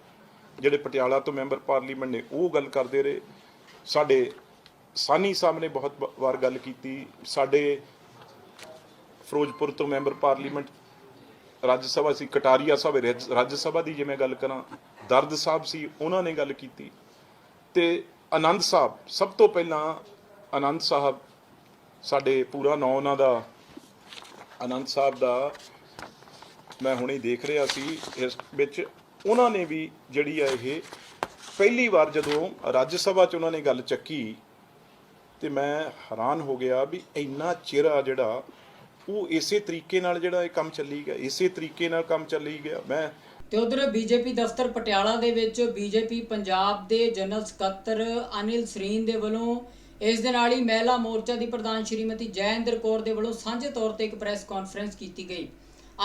ਜਿਹੜੇ ਪਟਿਆਲਾ ਤੋਂ ਮੈਂਬਰ ਪਾਰਲੀਮੈਂਟ ਨੇ, ਉਹ ਗੱਲ ਕਰਦੇ ਰਹੇ। ਸਾਡੇ ਸਾਨੀ ਸਾਹਿਬ ਨੇ ਬਹੁਤ ਵਾਰ ਗੱਲ ਕੀਤੀ। ਸਾਡੇ ਫਿਰੋਜ਼ਪੁਰ ਤੋਂ ਮੈਂਬਰ ਪਾਰਲੀਮੈਂਟ, ਰਾਜ ਸਭਾ ਸੀ, ਕਟਾਰੀਆ ਸਾਹਿਬ ਰਾਜ ਰਾਜ ਸਭਾ ਦੀ ਜੇ ਮੈਂ ਗੱਲ ਕਰਾਂ, ਦਰਦ ਸਾਹਿਬ ਸੀ, ਉਹਨਾਂ ਨੇ ਗੱਲ ਕੀਤੀ। ਤੇ ਆਨੰਦ ਸਾਹਿਬ, ਸਭ ਤੋਂ ਪਹਿਲਾਂ ਆਨੰਦ ਸਾਹਿਬ, ਸਾਡੇ ਪੂਰਾ ਨਾਂ ਉਹਨਾਂ ਦਾ, ਆਨੰਦ ਸਾਹਿਬ ਦਾ ਮੈਂ ਹੁਣੇ ਦੇਖ ਰਿਹਾ ਸੀ, ਇਸ ਵਿੱਚ ਉਹਨਾਂ ਨੇ ਵੀ ਜਿਹੜੀ ਆ ਇਹ ਪਹਿਲੀ ਵਾਰ ਜਦੋਂ ਰਾਜ ਸਭਾ 'ਚ ਉਹਨਾਂ ਨੇ ਗੱਲ ਚੱਕੀ ਤੇ ਮੈਂ ਹੈਰਾਨ ਹੋ ਗਿਆ ਵੀ ਇੰਨਾ ਚਿਰ ਜਿਹੜਾ ਉਹ ਇਸੇ ਤਰੀਕੇ ਨਾਲ ਜਿਹੜਾ ਇਹ ਕੰਮ ਚੱਲੀ ਗਿਆ, ਇਸੇ ਤਰੀਕੇ ਨਾਲ ਕੰਮ ਚੱਲੀ ਗਿਆ। ਮੈਂ ਤੇ ਉਧਰ ਬੀਜੇਪੀ ਦਫ਼ਤਰ ਪਟਿਆਲਾ ਦੇ ਵਿੱਚ ਬੀਜੇਪੀ ਪੰਜਾਬ ਦੇ ਜਨਰਲ ਸਕੱਤਰ ਅਨਿਲ ਸਰੀਨ ਦੇ ਵੱਲੋਂ ਇਸ ਦੇ ਨਾਲ ਹੀ ਮਹਿਲਾ ਮੋਰਚਾ ਦੀ ਪ੍ਰਧਾਨ ਸ਼੍ਰੀਮਤੀ ਜੈਇੰਦਰ ਕੌਰ ਦੇ ਵੱਲੋਂ ਸਾਂਝੇ ਤੌਰ ਤੇ ਇੱਕ ਪ੍ਰੈਸ ਕਾਨਫਰੰਸ ਕੀਤੀ ਗਈ।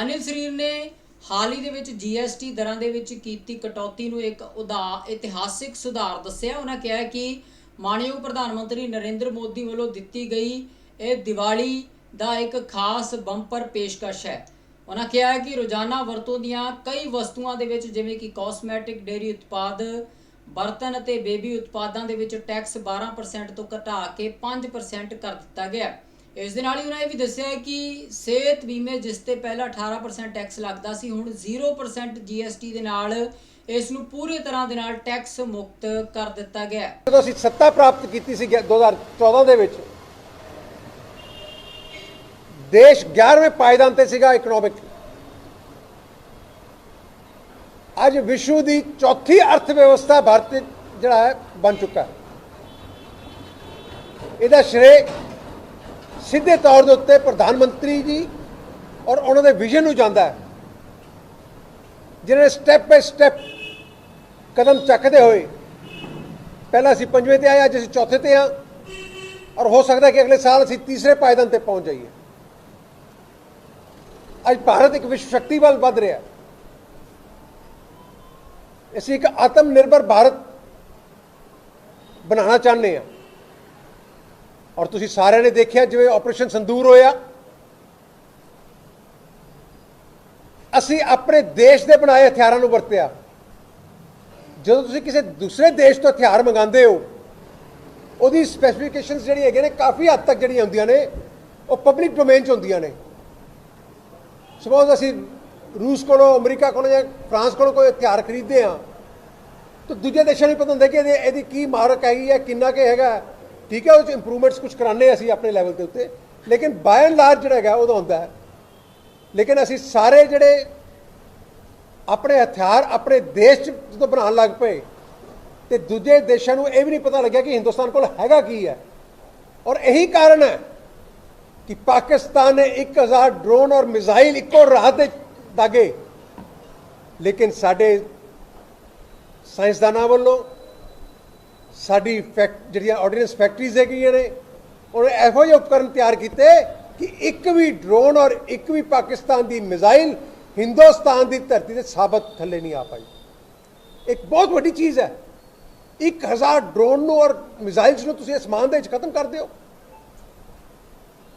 ਅਨਿਲ ਸਰੀਨ ਨੇ ਹਾਲ ਹੀ ਦੇ ਵਿੱਚ ਜੀਐਸਟੀ ਦਰਾਂ ਦੇ ਵਿੱਚ ਕੀਤੀ ਕਟੌਤੀ ਨੂੰ ਇੱਕ ਉਦਾ, ਇਤਿਹਾਸਿਕ ਸੁਧਾਰ ਦੱਸਿਆ। ਉਹਨਾਂ ਕਿਹਾ ਕਿ ਮਾਨਯੋਗ ਪ੍ਰਧਾਨ ਮੰਤਰੀ ਨਰਿੰਦਰ ਮੋਦੀ ਵੱਲੋਂ ਦਿੱਤੀ ਗਈ ਇਹ ਦੀਵਾਲੀ ਦਾ ਇੱਕ ਖਾਸ ਬੰਪਰ ਪੇਸ਼ਕਸ਼ ਹੈ। ਉਹਨਾਂ ਕਿਹਾ ਹੈ ਕਿ ਰੋਜ਼ਾਨਾ ਵਰਤੋਂ ਦੀਆਂ ਕਈ ਵਸਤੂਆਂ ਦੇ ਵਿੱਚ ਜਿਵੇਂ ਕਿ ਕਾਸਮੈਟਿਕ ਡੇਰੀ ਉਤਪਾਦ, ਬਰਤਨ ਅਤੇ ਬੇਬੀ ਉਤਪਾਦਾਂ ਦੇ ਵਿੱਚ ਟੈਕਸ 12% ਤੋਂ ਘਟਾ ਕੇ 5% ਕਰ ਦਿੱਤਾ ਗਿਆ ਇਸ ਦੇ ਨਾਲ ਹੀ ਉਹਨਾਂ ਇਹ ਵੀ ਦੱਸਿਆ ਹੈ ਕਿ ਸਿਹਤ ਬੀਮੇ ਜਿਸ ਤੇ ਪਹਿਲਾਂ 18% ਟੈਕਸ ਲੱਗਦਾ ਸੀ, ਹੁਣ 0% GST ਦੇ ਨਾਲ ਇਸ ਨੂੰ ਪੂਰੀ ਤਰ੍ਹਾਂ ਦੇ ਨਾਲ ਟੈਕਸ ਮੁਕਤ ਕਰ ਦਿੱਤਾ ਗਿਆ ਜਦੋਂ ਅਸੀਂ ਸੱਤਾ ਪ੍ਰਾਪਤ ਕੀਤੀ ਸੀ 2014 ਦੇ ਵਿੱਚ, ਦੇਸ਼ 11ਵੇਂ ਪਾਇਦਾਨ ਤੇ ਸੀਗਾ ਇਕਨੋਮਿਕ ਅੱਜ ਵਿਸ਼ਵ ਦੀ ਚੌਥੀ ਅਰਥ ਵਿਵਸਥਾ ਭਾਰਤ ਜਿਹੜਾ ਹੈ, ਬਣ ਚੁੱਕਾ ਹੈ। ਇਹਦਾ ਸ਼੍ਰੇ ਸਿੱਧੇ ਤੌਰ ਦੇ ਉੱਤੇ ਪ੍ਰਧਾਨ ਮੰਤਰੀ ਜੀ ਔਰ ਉਹਨਾਂ ਦੇ ਵਿਜ਼ਨ ਨੂੰ ਜਾਂਦਾ ਹੈ। ਜਿਨ੍ਹਾਂ ਨੇ ਸਟੈਪ ਬਾਈ ਸਟੈਪ ਕਦਮ ਚੱਕਦੇ ਹੋਏ ਪਹਿਲਾਂ ਅਸੀਂ ਪੰਜਵੇਂ ਤੇ ਆਏ, ਅੱਜ ਅਸੀਂ ਚੌਥੇ ਤੇ ਹਾਂ। ਔਰ ਹੋ ਸਕਦਾ ਕਿ ਅਗਲੇ ਸਾਲ ਅਸੀਂ ਤੀਸਰੇ ਪਾਇਦਾਨ ਤੇ ਪਹੁੰਚ ਜਾਈਏ। ਅੱਜ ਭਾਰਤ ਇੱਕ ਵਿਸ਼ਵ ਸ਼ਕਤੀ ਵੱਲ ਵੱਧ ਰਿਹਾ ਅਸੀਂ ਇੱਕ ਆਤਮ ਨਿਰਭਰ ਭਾਰਤ ਬਣਾਉਣਾ ਚਾਹੁੰਦੇ ਹਾਂ। ਔਰ ਤੁਸੀਂ ਸਾਰਿਆਂ ਨੇ ਦੇਖਿਆ ਜਿਵੇਂ ਆਪਰੇਸ਼ਨ ਸੰਦੂਰ ਹੋਇਆ। ਅਸੀਂ ਆਪਣੇ ਦੇਸ਼ ਦੇ ਬਣਾਏ ਹਥਿਆਰਾਂ ਨੂੰ ਵਰਤਿਆ। ਜਦੋਂ ਤੁਸੀਂ ਕਿਸੇ ਦੂਸਰੇ ਦੇਸ਼ ਤੋਂ ਹਥਿਆਰ ਮੰਗਾਉਂਦੇ ਹੋ, ਉਹਦੀ ਸਪੈਸੀਫਿਕੇਸ਼ਨਸ ਜਿਹੜੀ ਹੈਗੇ ਨੇ ਕਾਫੀ ਹੱਦ ਤੱਕ ਜਿਹੜੀਆਂ ਹੁੰਦੀਆਂ ਨੇ, ਉਹ ਪਬਲਿਕ ਡੋਮੇਨ 'ਚ ਹੁੰਦੀਆਂ ਨੇ। ਸਪੋਜ਼ ਅਸੀਂ ਰੂਸ ਕੋਲੋਂ, ਅਮਰੀਕਾ ਕੋਲੋਂ ਜਾਂ ਫਰਾਂਸ ਕੋਲੋਂ ਕੋਈ ਹਥਿਆਰ ਖਰੀਦਦੇ ਆ ਤਾਂ ਦੂਜੇ ਦੇਸ਼ਾਂ ਨੂੰ ਪਤਾ ਹੁੰਦਾ ਕਿ ਇਹਦੇ, ਇਹਦੀ ਕੀ ਮਾਰਕ ਹੈਗੀ ਹੈ, ਕਿੰਨਾ ਕੁ ਹੈਗਾ। ਠੀਕ ਹੈ ਉਹ ਚ ਇੰਪਰੂਵਮੈਂਟਸ ਕੁਝ ਕਰਾਣੇ ਅਸੀਂ ਆਪਣੇ ਲੈਵਲ ਦੇ ਉੱਤੇ। ਲੇਕਿਨ ਬਾਈ ਐਂਡ ਲਾਰਜ ਜਿਹੜਾ ਹੈਗਾ, ਉਹਦਾ ਹੁੰਦਾ ਹੈ। ਲੇਕਿਨ ਅਸੀਂ ਸਾਰੇ ਜਿਹੜੇ ਆਪਣੇ ਹਥਿਆਰ ਆਪਣੇ ਦੇਸ਼ 'ਚ ਜਦੋਂ ਬਣਾਉਣ ਲੱਗ ਪਏ, ਤੇ ਦੂਜੇ ਦੇਸ਼ਾਂ ਨੂੰ ਇਹ ਵੀ ਨਹੀਂ ਪਤਾ ਲੱਗਿਆ ਕਿ ਹਿੰਦੁਸਤਾਨ ਕੋਲ ਹੈਗਾ ਕੀ ਹੈ। ਔਰ ਇਹੀ ਕਾਰਨ ਹੈ ਕਿ ਪਾਕਿਸਤਾਨ ਨੇ 1000 ਡਰੋਨ ਔਰ ਮਿਜ਼ਾਈਲ ਇੱਕੋ ਰਾਤ ਦੇ ਦਾਗੇ। ਲੇਕਿਨ ਸਾਡੇ ਸਾਇੰਸਦਾਨਾਂ ਵੱਲੋਂ ਸਾਡੀ ਫੈਕਟ ਜਿਹੜੀਆਂ ਆਰਡੀਨੈਂਸ ਫੈਕਟਰੀਜ਼ ਹੈਗੀਆਂ ਨੇ, ਉਹਨੇ ਇਹੋ ਜਿਹੇ ਉਪਕਰਨ ਤਿਆਰ ਕੀਤੇ ਕਿ ਇੱਕ ਵੀ ਡਰੋਨ ਔਰ ਇੱਕ ਵੀ ਪਾਕਿਸਤਾਨ ਦੀ ਮਿਜ਼ਾਈਲ ਹਿੰਦੁਸਤਾਨ ਦੀ ਧਰਤੀ ਤੇ ਸਾਬਤ ਥੱਲੇ ਨਹੀਂ ਆ ਪਾਈ। ਇੱਕ ਬਹੁਤ ਵੱਡੀ ਚੀਜ਼ ਹੈ। 1000 ਡਰੋਨ ਨੂੰ ਔਰ ਮਿਜ਼ਾਈਲਸ ਨੂੰ ਤੁਸੀਂ ਅਸਮਾਨ ਦੇ ਵਿੱਚ ਖਤਮ ਕਰ ਦਿਓ।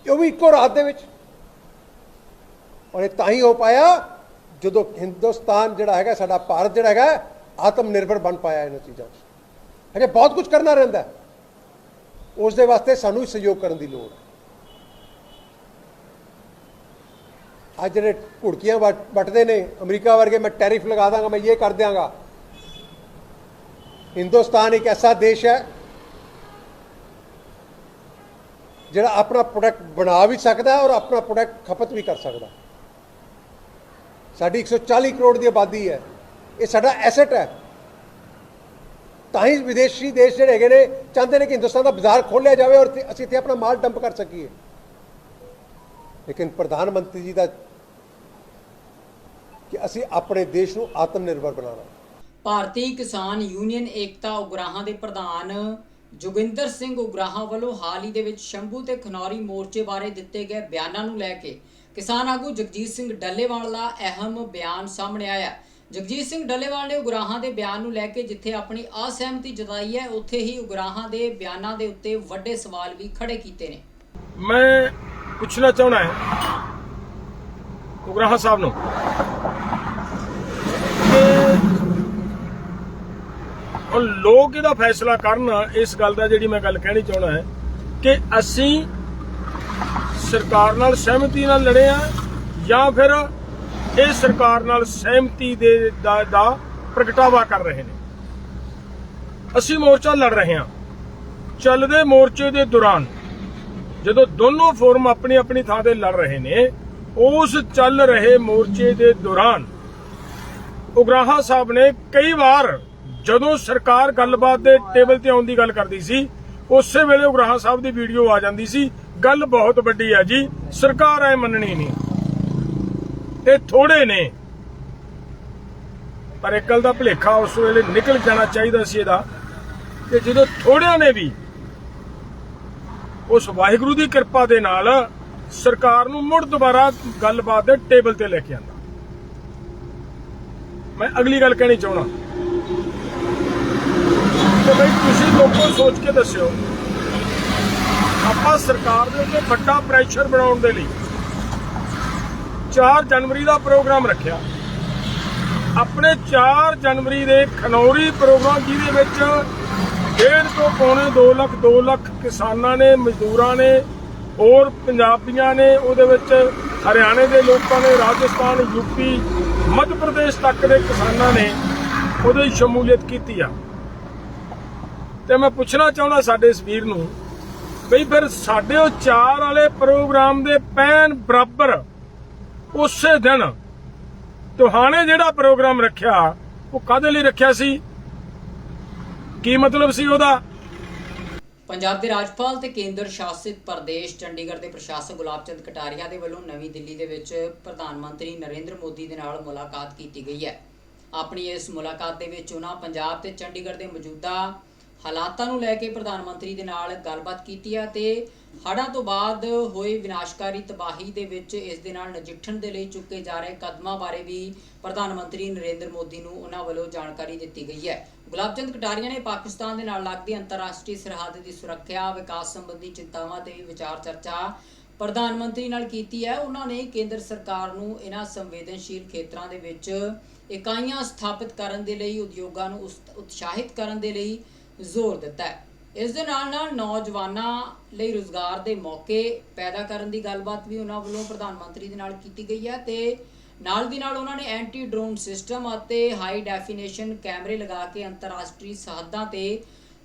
ਉਹ ਵੀ ਇੱਕੋ ਰਾਤ ਦੇ ਵਿੱਚ। ਔਰ ਇਹ ਤਾਂ ਹੀ ਹੋ ਪਾਇਆ ਜਦੋਂ ਹਿੰਦੁਸਤਾਨ ਜਿਹੜਾ ਹੈਗਾ, ਸਾਡਾ ਭਾਰਤ ਜਿਹੜਾ ਹੈਗਾ, ਆਤਮ ਨਿਰਭਰ ਬਣ ਪਾਇਆ ਇਹਨਾਂ ਚੀਜ਼ਾਂ 'ਚ ਹਜੇ ਬਹੁਤ ਕੁਝ ਕਰਨਾ ਰਹਿੰਦਾ ਉਸ ਦੇ ਵਾਸਤੇ ਸਾਨੂੰ ਸਹਿਯੋਗ ਕਰਨ ਦੀ ਲੋੜ ਹੈ। ਅੱਜ ਜਿਹੜੇ ਘੁੜਕੀਆਂ ਵੱਟ- ਵੱਟਦੇ ਨੇ, ਅਮਰੀਕਾ ਵਰਗੇ ਮੈਂ ਟੈਰਿਫ ਲਗਾ ਦਾਂਗਾ, ਮੈਂ ਇਹ ਕਰ ਦਿਆਂਗਾ। ਹਿੰਦੁਸਤਾਨ ਇੱਕ ਐਸਾ ਦੇਸ਼ ਹੈ ਜਿਹੜਾ ਆਪਣਾ ਪ੍ਰੋਡਕਟ ਬਣਾ ਵੀ ਸਕਦਾ ਹੈ ਔਰ ਆਪਣਾ ਪ੍ਰੋਡਕਟ ਖਪਤ ਵੀ ਕਰ ਸਕਦਾ। ਹੈ। ਸਾਡੀ 140 ਕਰੋੜ ਦੀ ਆਬਾਦੀ ਹੈ। ਇਹ ਸਾਡਾ ਐਸੈਟ ਹੈ। ਤਾਂ ਹੀ ਵਿਦੇਸ਼ੀ ਦੇਸ਼ ਜਿਹੜੇ ਹੈਗੇ ਨੇ, ਚਾਹੁੰਦੇ ਨੇ ਕਿ ਹਿੰਦੁਸਤਾਨ ਦਾ ਬਾਜ਼ਾਰ ਖੋਲ੍ਹਿਆ ਜਾਵੇ ਔਰ ਅਸੀਂ ਇੱਥੇ ਆਪਣਾ ਮਾਲ ਡੰਪ ਕਰ ਸਕੀਏ। ਲੇਕਿਨ ਪ੍ਰਧਾਨ ਮੰਤਰੀ ਜੀ ਦਾ ਕਿ ਅਸੀਂ ਆਪਣੇ ਦੇਸ਼ ਨੂੰ ਆਤਮ ਨਿਰਭਰ ਬਣਾਉਣਾ। ਭਾਰਤੀ ਕਿਸਾਨ ਯੂਨੀਅਨ ਏਕਤਾ ਉਗਰਾਹਾਂ ਦੇ ਪ੍ਰਧਾਨ ਜੋਗਿੰਦਰ ਸਿੰਘ ਉਗਰਾਹਾਂ ਵੱਲੋਂ ਹਾਲ ਹੀ ਦੇ ਵਿੱਚ ਸ਼ੰਭੂ ਤੇ ਖਨੌਰੀ ਮੋਰਚੇ ਬਾਰੇ ਦਿੱਤੇ ਗਏ ਬਿਆਨਾਂ ਨੂੰ ਲੈ ਕੇ ਕਿਸਾਨ ਆਗੂ ਜਗਜੀਤ ਸਿੰਘ ਡੱਲੇਵਾਲ ਦਾ ਅਹਿਮ ਬਿਆਨ ਸਾਹਮਣੇ ਆਇਆ ਜਗਜੀਤ ਸਿੰਘ ਡੱਲੇਵਾਲ ਨੇ ਉਗਰਾਹਾਂ ਦੇ ਬਿਆਨ ਨੂੰ ਲੈ ਕੇ ਜਿੱਥੇ ਆਪਣੀ ਅਸਹਿਮਤੀ ਜਤਾਈ ਹੈ ਉੱਥੇ ਹੀ ਉਗਰਾਹਾਂ ਦੇ ਬਿਆਨਾਂ ਦੇ ਉੱਤੇ ਵੱਡੇ ਸਵਾਲ ਵੀ ਖੜੇ ਕੀਤੇ ਨੇ। ਮੈਂ ਪੁੱਛਣਾ ਚਾਹਣਾ ਹੈ ਉਗਰਾਹਾ ਸਾਹਿਬ ਨੂੰ ਹੁਣ ਲੋਕ ਇਹਦਾ ਫੈਸਲਾ ਕਰਨ, ਇਸ ਗੱਲ ਦਾ ਜਿਹੜੀ ਮੈਂ ਗੱਲ ਕਹਿਣੀ ਚਾਹਣਾ ਹੈ, ਕਿ ਅਸੀਂ ਸਰਕਾਰ ਨਾਲ ਸਹਿਮਤੀ ਨਾਲ ਲੜੇ ਆ ਜਾਂ ਫਿਰ ਇਹ ਸਰਕਾਰ ਨਾਲ ਸਹਿਮਤੀ ਦੇ ਦਾ ਪ੍ਰਗਟਾਵਾ ਕਰ ਰਹੇ ਨੇ। ਅਸੀਂ ਮੋਰਚਾ ਲੜ ਰਹੇ ਹਾਂ। ਚੱਲਦੇ ਮੋਰਚੇ ਦੇ ਦੌਰਾਨ ਜਦੋਂ ਦੋਨੋਂ ਫੋਰਮ ਆਪਣੀ ਆਪਣੀ ਥਾਂ ਤੇ ਲੜ ਰਹੇ ਨੇ, ਉਸ ਚੱਲ ਰਹੇ ਮੋਰਚੇ ਦੇ ਦੌਰਾਨ ਉਗਰਾਹਾ ਸਾਹਿਬ ਨੇ ਕਈ ਵਾਰ ਜਦੋਂ ਸਰਕਾਰ ਗੱਲਬਾਤ ਦੇ ਟੇਬਲ ਤੇ ਆਉਣ ਦੀ ਗੱਲ ਕਰਦੀ ਸੀ, ਉਸੇ ਵੇਲੇ ਉਗਰਾਹਾ ਸਾਹਿਬ ਦੀ ਵੀਡੀਓ ਆ ਜਾਂਦੀ ਸੀ। ਗੱਲ ਬਹੁਤ ਵੱਡੀ ਹੈ ਜੀ, ਸਰਕਾਰ ਐ ਮੰਨਣੀ ਨਹੀਂ। ਇਹ ਥੋੜੇ ਨੇ। ਪਰ ਇੱਕ ਦਾ ਭੁਲੇਖਾ ਉਸ ਵੇਲੇ ਨਿਕਲ ਜਾਣਾ ਚਾਹੀਦਾ ਸੀ ਇਹਦਾ, ਕਿ ਜਦੋਂ ਥੋੜਿਆਂ ਨੇ ਵੀ ਉਸ ਵਾਹਿਗੁਰੂ ਦੀ ਕਿਰਪਾ ਦੇ ਨਾਲ ਸਰਕਾਰ ਨੂੰ ਮੁੜ ਦੁਬਾਰਾ ਗੱਲਬਾਤ ਦੇ ਟੇਬਲ ਤੇ ਲੈ ਕੇ ਆਂਦਾ। ਮੈਂ ਅਗਲੀ ਗੱਲ ਕਹਿਣੀ ਚਾਹਣਾ ਤੇ ਬਈ ਤੁਸੀਂ ਲੋਕੋ ਸੋਚ ਕੇ ਦੱਸਿਓ। ਆਪਾਂ ਸਰਕਾਰ ਦੇ ਉੱਤੇ ਵੱਡਾ ਪ੍ਰੈਸ਼ਰ ਬਣਾਉਣ ਦੇ ਲਈ 4 ਜਨਵਰੀ ਦਾ ਪ੍ਰੋਗਰਾਮ ਰੱਖਿਆ। ਆਪਣੇ 4 ਜਨਵਰੀ ਦੇ ਖਨੌਰੀ ਪ੍ਰੋਗਰਾਮ ਜਿਹਦੇ ਵਿੱਚ ਡੇਢ ਤੋਂ ਪੌਣੇ 2 ਲੱਖ 2 ਲੱਖ ਕਿਸਾਨਾਂ ਨੇ, ਮਜ਼ਦੂਰਾਂ ਨੇ, ਹੋਰ ਪੰਜਾਬੀਆਂ ਨੇ, ਉਹਦੇ ਵਿੱਚ ਹਰਿਆਣੇ ਦੇ ਲੋਕਾਂ ਨੇ, ਰਾਜਸਥਾਨ ਯੂਪੀ ਮੱਧ ਪ੍ਰਦੇਸ਼ ਤੱਕ ਦੇ ਕਿਸਾਨਾਂ ਨੇ ਉਹਦੇ ਸ਼ਮੂਲੀਅਤ ਕੀਤੀ ਆ। ਤੇ ਮੈਂ ਪੁੱਛਣਾ ਚਾਹੁੰਦਾ ਸਾਡੇ ਇਸ ਵੀਰ ਨੂੰ, ਬਈ ਫਿਰ ਸਾਡੇ ਉਹ ਚਾਰ ਵਾਲੇ ਪ੍ਰੋਗਰਾਮ ਦੇ ਪੈਨ ਬਰਾਬਰ ਉਸੇ ਦਿਨ ਤੁਹਾਨੇ ਜਿਹੜਾ ਪ੍ਰੋਗਰਾਮ ਰੱਖਿਆ, ਉਹ ਕਾਹਦੇ ਲਈ ਰੱਖਿਆ ਸੀ? ਕੀ ਮਤਲਬ ਸੀ ਉਹਦਾ? ਪੰਜਾਬ ਦੇ ਰਾਜਪਾਲ ਤੇ ਕੇਂਦਰ ਸ਼ਾਸਿਤ ਪ੍ਰਦੇਸ਼, ਚੰਡੀਗੜ੍ਹ ਦੇ ਪ੍ਰਸ਼ਾਸਕ ਗੁਲਾਬ ਚੰਦ ਕਟਾਰੀਆ ਦੇ ਵੱਲੋਂ ਨਵੀਂ ਦਿੱਲੀ ਦੇ ਵਿੱਚ ਪ੍ਰਧਾਨ ਮੰਤਰੀ ਨਰਿੰਦਰ ਮੋਦੀ ਦੇ ਨਾਲ ਮੁਲਾਕਾਤ ਕੀਤੀ ਗਈ ਹੈ। ਆਪਣੀ ਇਸ ਮੁਲਾਕਾਤ ਦੇ ਵਿੱਚ ਉਹਨਾਂ ਪੰਜਾਬ ਤੇ ਚੰਡੀਗੜ੍ਹ ਦੇ ਮੌਜੂਦਾ ਹਾਲਾਤਾਂ ਨੂੰ ਲੈ ਕੇ ਪ੍ਰਧਾਨ ਮੰਤਰੀ ਦੇ ਨਾਲ ਗੱਲਬਾਤ ਕੀਤੀ ਹੈ ਤੇ ਹੜ੍ਹਾਂ ਤੋਂ ਬਾਅਦ ਹੋਏ ਵਿਨਾਸ਼ਕਾਰੀ ਤਬਾਹੀ ਦੇ ਵਿੱਚ ਇਸ ਦੇ ਨਾਲ ਨਜਿੱਠਣ ਦੇ ਲਈ ਚੁੱਕੇ ਜਾ ਰਹੇ ਕਦਮਾਂ ਬਾਰੇ ਵੀ ਪ੍ਰਧਾਨ ਮੰਤਰੀ ਨਰਿੰਦਰ ਮੋਦੀ ਨੂੰ ਉਹਨਾਂ ਵੱਲੋਂ ਜਾਣਕਾਰੀ ਦਿੱਤੀ ਗਈ ਹੈ। ਗੁਲਾਬਚੰਦ ਕਟਾਰੀਆ ਨੇ ਪਾਕਿਸਤਾਨ ਦੇ ਨਾਲ ਲੱਗਦੀ ਅੰਤਰਰਾਸ਼ਟਰੀ ਸਰਹੱਦ ਦੀ ਸੁਰੱਖਿਆ, ਵਿਕਾਸ ਸੰਬੰਧੀ ਚਿੰਤਾਵਾਂ ਤੇ ਵੀ ਵਿਚਾਰ ਚਰਚਾ ਪ੍ਰਧਾਨ ਮੰਤਰੀ ਨਾਲ ਕੀਤੀ ਹੈ। ਉਹਨਾਂ ਨੇ ਕੇਂਦਰ ਸਰਕਾਰ ਨੂੰ ਇਹਨਾਂ ਸੰਵੇਦਨਸ਼ੀਲ ਖੇਤਰਾਂ ਦੇ ਵਿੱਚ ਇਕਾਈਆਂ ਸਥਾਪਿਤ ਕਰਨ ਦੇ ਲਈ, ਉਦਯੋਗਾਂ ਨੂੰ ਉਸ- ਉਤਸ਼ਾਹਿਤ ਕਰਨ ਦੇ ਲਈ ਜ਼ੋਰ ਦਿੱਤਾ ਹੈ। ਇਸ ਦੇ ਨਾਲ ਨਾਲ ਨੌਜਵਾਨਾਂ ਲਈ ਰੋਜ਼ਗਾਰ ਦੇ ਮੌਕੇ ਪੈਦਾ ਕਰਨ ਦੀ ਗੱਲਬਾਤ ਵੀ ਉਹਨਾਂ ਵੱਲੋਂ ਪ੍ਰਧਾਨ ਮੰਤਰੀ ਦੇ ਨਾਲ ਕੀਤੀ ਗਈ ਹੈ ਤੇ ਨਾਲ ਦੀ ਨਾਲ ਉਹਨਾਂ ਨੇ ਐਂਟੀ ਡਰੋਨ ਸਿਸਟਮ ਅਤੇ ਹਾਈ ਡੈਫੀਨੇਸ਼ਨ ਕੈਮਰੇ ਲਗਾ ਕੇ ਅੰਤਰਰਾਸ਼ਟਰੀ ਸਰਹੱਦਾਂ ਤੇ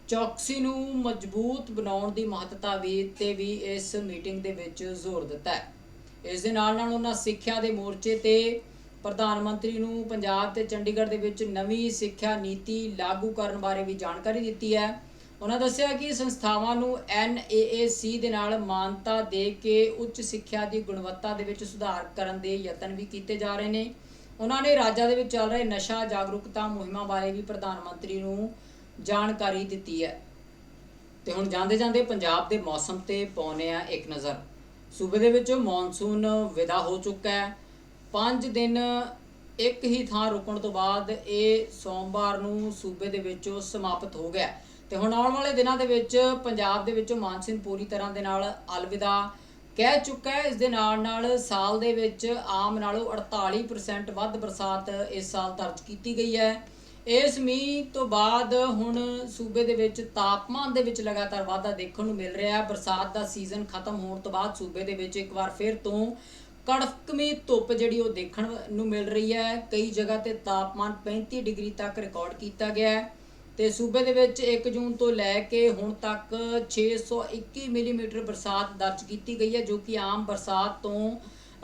ਚੌਕਸੀ ਨੂੰ ਮਜ਼ਬੂਤ ਬਣਾਉਣ ਦੀ ਮਹੱਤਤਾ ਵੀ ਤੇ ਵੀ ਇਸ ਮੀਟਿੰਗ ਦੇ ਵਿੱਚ ਜ਼ੋਰ ਦਿੱਤਾ ਹੈ। ਇਸ ਦੇ ਨਾਲ ਨਾਲ ਉਹਨਾਂ ਸਿੱਖਿਆ ਦੇ ਮੋਰਚੇ ਤੇ ਪ੍ਰਧਾਨ ਮੰਤਰੀ ਨੂੰ ਪੰਜਾਬ ਤੇ ਚੰਡੀਗੜ੍ਹ ਦੇ ਵਿੱਚ ਨਵੀਂ ਸਿੱਖਿਆ ਨੀਤੀ ਲਾਗੂ ਕਰਨ ਬਾਰੇ ਵੀ ਜਾਣਕਾਰੀ ਦਿੱਤੀ ਹੈ। ਉਹਨਾਂ ਦੱਸਿਆ ਕਿ ਸੰਸਥਾਵਾਂ ਨੂੰ NAAC ਦੇ ਨਾਲ ਮਾਨਤਾ ਦੇ ਕੇ ਉੱਚ ਸਿੱਖਿਆ ਦੀ ਗੁਣਵੱਤਾ ਦੇ ਵਿੱਚ ਸੁਧਾਰ ਕਰਨ ਦੇ ਯਤਨ ਵੀ ਕੀਤੇ ਜਾ ਰਹੇ ਨੇ। ਉਹਨਾਂ ਨੇ ਰਾਜਾਂ ਦੇ ਵਿੱਚ ਚੱਲ ਰਹੇ ਨਸ਼ਾ ਜਾਗਰੂਕਤਾ ਮੁਹਿੰਮਾਂ ਬਾਰੇ ਵੀ ਪ੍ਰਧਾਨ ਮੰਤਰੀ ਨੂੰ ਜਾਣਕਾਰੀ ਦਿੱਤੀ ਹੈ। ਤੇ ਹੁਣ ਜਾਂਦੇ ਜਾਂਦੇ ਪੰਜਾਬ ਦੇ ਮੌਸਮ ਤੇ ਪਾਉਨੇ ਆ ਇੱਕ ਨਜ਼ਰ। ਸੂਬੇ ਦੇ ਵਿੱਚ ਮੌਨਸੂਨ ਵਿਦਾ ਹੋ ਚੁੱਕਾ ਹੈ। 5 ਦਿਨ ਇੱਕ ਹੀ ਥਾਂ ਰੁਕਣ ਤੋਂ ਬਾਅਦ ਇਹ ਸੋਮਵਾਰ ਨੂੰ ਸੂਬੇ ਦੇ ਵਿੱਚੋਂ ਸਮਾਪਤ ਹੋ ਗਿਆ। ਤੇ ਹੁਣ ਆਉਣ ਵਾਲੇ ਦਿਨਾਂ ਦੇ ਵਿੱਚ ਪੰਜਾਬ ਦੇ ਵਿੱਚੋਂ ਮਾਨਸੂਨ ਪੂਰੀ ਤਰ੍ਹਾਂ ਦੇ ਨਾਲ ਅਲਵਿਦਾ ਕਹਿ ਚੁੱਕਾ ਹੈ। ਇਸ ਦੇ ਨਾਲ ਨਾਲ ਸਾਲ ਦੇ ਵਿੱਚ ਆਮ ਨਾਲੋਂ 48% ਵੱਧ ਬਰਸਾਤ ਇਸ ਸਾਲ ਦਰਜ ਕੀਤੀ ਗਈ ਹੈ। ਇਸ ਮੀਂਹ ਤੋਂ ਬਾਅਦ ਹੁਣ ਸੂਬੇ ਦੇ ਵਿੱਚ ਤਾਪਮਾਨ ਦੇ ਵਿੱਚ ਲਗਾਤਾਰ ਵਾਧਾ ਦੇਖਣ ਨੂੰ ਮਿਲ ਰਿਹਾ ਹੈ। ਬਰਸਾਤ ਦਾ ਸੀਜ਼ਨ ਖਤਮ ਹੋਣ ਤੋਂ ਬਾਅਦ ਸੂਬੇ ਦੇ ਵਿੱਚ ਇੱਕ ਵਾਰ ਫਿਰ ਤੋਂ ਕੜਕਵੀਂ ਧੁੱਪ ਜਿਹੜੀ ਉਹ ਦੇਖਣ ਨੂੰ ਮਿਲ ਰਹੀ ਹੈ। ਕਈ ਜਗ੍ਹਾ ਤੇ ਤਾਪਮਾਨ 35 ਡਿਗਰੀ ਤੱਕ ਰਿਕਾਰਡ ਕੀਤਾ ਗਿਆ ਹੈ ਤੇ ਸੂਬੇ ਦੇ ਵਿੱਚ 1 ਜੂਨ ਤੋਂ ਲੈ ਕੇ ਹੁਣ ਤੱਕ 621 ਮਿਲੀਮੀਟਰ ਬਰਸਾਤ ਦਰਜ ਕੀਤੀ ਗਈ ਹੈ, ਜੋ ਕਿ ਆਮ ਬਰਸਾਤ ਤੋਂ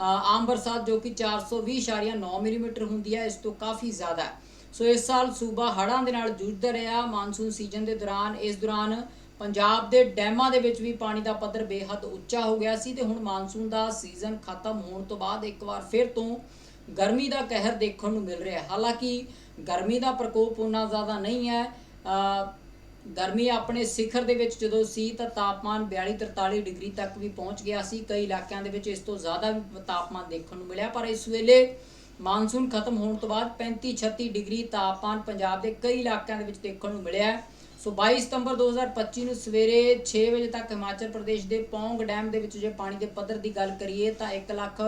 ਆਮ ਬਰਸਾਤ ਜੋ ਕਿ 420.9 ਮਿਲੀਮੀਟਰ ਹੁੰਦੀ ਹੈ, ਇਸ ਤੋਂ ਕਾਫੀ ਜ਼ਿਆਦਾ ਹੈ। ਸੋ ਇਸ ਸਾਲ ਸੂਬਾ ਹੜ੍ਹਾਂ ਦੇ ਨਾਲ ਜੂਝਦਾ ਰਿਹਾ। ਮਾਨਸੂਨ ਸੀਜ਼ਨ ਦੇ ਦੌਰਾਨ, ਇਸ ਦੌਰਾਨ ਪੰਜਾਬ ਦੇ ਡੈਮਾਂ ਦੇ ਵਿੱਚ ਵੀ ਪਾਣੀ ਦਾ ਪੱਧਰ ਬੇਹੱਦ ਉੱਚਾ ਹੋ ਗਿਆ ਸੀ ਤੇ ਹੁਣ ਮਾਨਸੂਨ ਦਾ ਸੀਜ਼ਨ ਖਤਮ ਹੋਣ ਤੋਂ ਬਾਅਦ ਇੱਕ ਵਾਰ ਫਿਰ ਤੋਂ ਗਰਮੀ ਦਾ ਕਹਿਰ ਦੇਖਣ ਨੂੰ ਮਿਲ ਰਿਹਾ। ਹੈ ਹਾਲਾਂਕਿ ਗਰਮੀ ਦਾ ਪ੍ਰਕੋਪ ਉਨਾ ਜ਼ਿਆਦਾ ਨਹੀਂ ਹੈ। ਗਰਮੀ ਆਪਣੇ ਸਿਖਰ ਦੇ ਵਿੱਚ ਜਦੋਂ ਸੀ ਤਾਂ ਤਾਪਮਾਨ 42-43 ਡਿਗਰੀ ਤੱਕ ਵੀ ਪਹੁੰਚ ਗਿਆ ਸੀ। ਕਈ ਇਲਾਕਿਆਂ ਦੇ ਵਿੱਚ ਇਸ ਤੋਂ ਜ਼ਿਆਦਾ ਵੀ ਤਾਪਮਾਨ ਦੇਖਣ ਨੂੰ ਮਿਲਿਆ, ਪਰ ਇਸ ਵੇਲੇ ਮਾਨਸੂਨ ਖਤਮ ਹੋਣ ਤੋਂ ਬਾਅਦ 35-36 ਡਿਗਰੀ ਤਾਪਮਾਨ ਪੰਜਾਬ ਦੇ ਕਈ ਇਲਾਕਿਆਂ ਦੇ ਵਿੱਚ ਦੇਖਣ ਨੂੰ ਮਿਲਿਆ ਹੈ। ਸੋ 22 ਸਤੰਬਰ 2025 ਨੂੰ ਸਵੇਰੇ 6 ਵਜੇ ਤੱਕ ਹਿਮਾਚਲ ਪ੍ਰਦੇਸ਼ ਦੇ ਪੌਂਗ ਡੈਮ ਦੇ ਵਿੱਚ ਜੇ ਪਾਣੀ ਦੇ ਪੱਧਰ ਦੀ ਗੱਲ ਕਰੀਏ ਤਾਂ 1 ਲੱਖ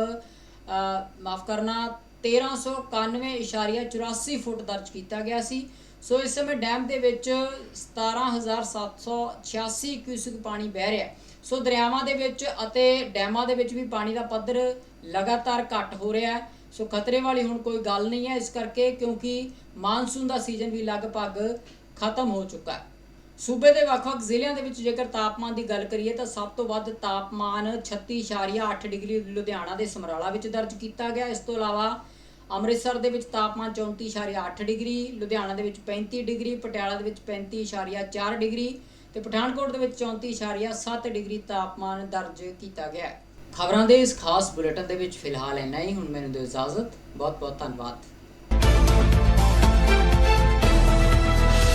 ਮਾਫ ਕਰਨਾ 1391.84 ਫੁੱਟ ਦਰਜ ਕੀਤਾ ਗਿਆ ਸੀ। ਸੋ ਇਸ ਸਮੇਂ ਡੈਮ ਦੇ ਵਿੱਚ 17786 ਕਿਊਸਿਕ ਪਾਣੀ ਬਹਿ ਰਿਹਾ ਸੋ ਦਰਿਆਵਾਂ ਦੇ ਵਿੱਚ ਅਤੇ ਡੈਮਾਂ ਦੇ ਵਿੱਚ ਵੀ ਪਾਣੀ ਦਾ ਪੱਧਰ ਲਗਾਤਾਰ ਘਟ ਹੋ ਰਿਹਾ ਹੈ। ਸੋ ਖਤਰੇ ਵਾਲੀ ਹੁਣ ਕੋਈ ਗੱਲ ਨਹੀਂ ਹੈ ਇਸ ਕਰਕੇ ਕਿਉਂਕਿ ਮਾਨਸੂਨ ਦਾ ਸੀਜ਼ਨ ਵੀ ਲਗਭਗ ਖਤਮ ਹੋ ਚੁੱਕਾ ਹੈ। ਸੂਬੇ ਦੇ ਵੱਖ-ਵੱਖ ਜ਼ਿਲ੍ਹਿਆਂ ਦੇ ਵਿੱਚ ਜੇਕਰ ਤਾਪਮਾਨ ਦੀ ਗੱਲ ਕਰੀਏ ਤਾਂ ਸਭ ਤੋਂ ਵੱਧ ਤਾਪਮਾਨ 36.8 ਡਿਗਰੀ ਲੁਧਿਆਣਾ ਦੇ ਸਮਰਾਲਾ ਵਿੱਚ ਦਰਜ ਕੀਤਾ ਗਿਆ। ਇਸ ਤੋਂ ਇਲਾਵਾ ਅੰਮ੍ਰਿਤਸਰ ਦੇ ਵਿੱਚ ਤਾਪਮਾਨ 34.8 ਡਿਗਰੀ, ਲੁਧਿਆਣਾ ਦੇ ਵਿੱਚ 35 ਡਿਗਰੀ, ਪਟਿਆਲਾ ਦੇ ਵਿੱਚ 35.4 ਡਿਗਰੀ ਤੇ ਪਠਾਨਕੋਟ ਦੇ ਵਿੱਚ 34.7 ਡਿਗਰੀ ਤਾਪਮਾਨ ਦਰਜ ਕੀਤਾ ਗਿਆ ਖਬਰਾਂ ਦੇ ਇਸ ਖਾਸ ਬੁਲੇਟਿਨ ਦੇ ਵਿੱਚ ਫਿਲਹਾਲ ਇੰਨਾ ਹੀ। ਹੁਣ ਮੈਨੂੰ ਦਿਓ ਇਜਾਜ਼ਤ। ਬਹੁਤ ਬਹੁਤ ਧੰਨਵਾਦ।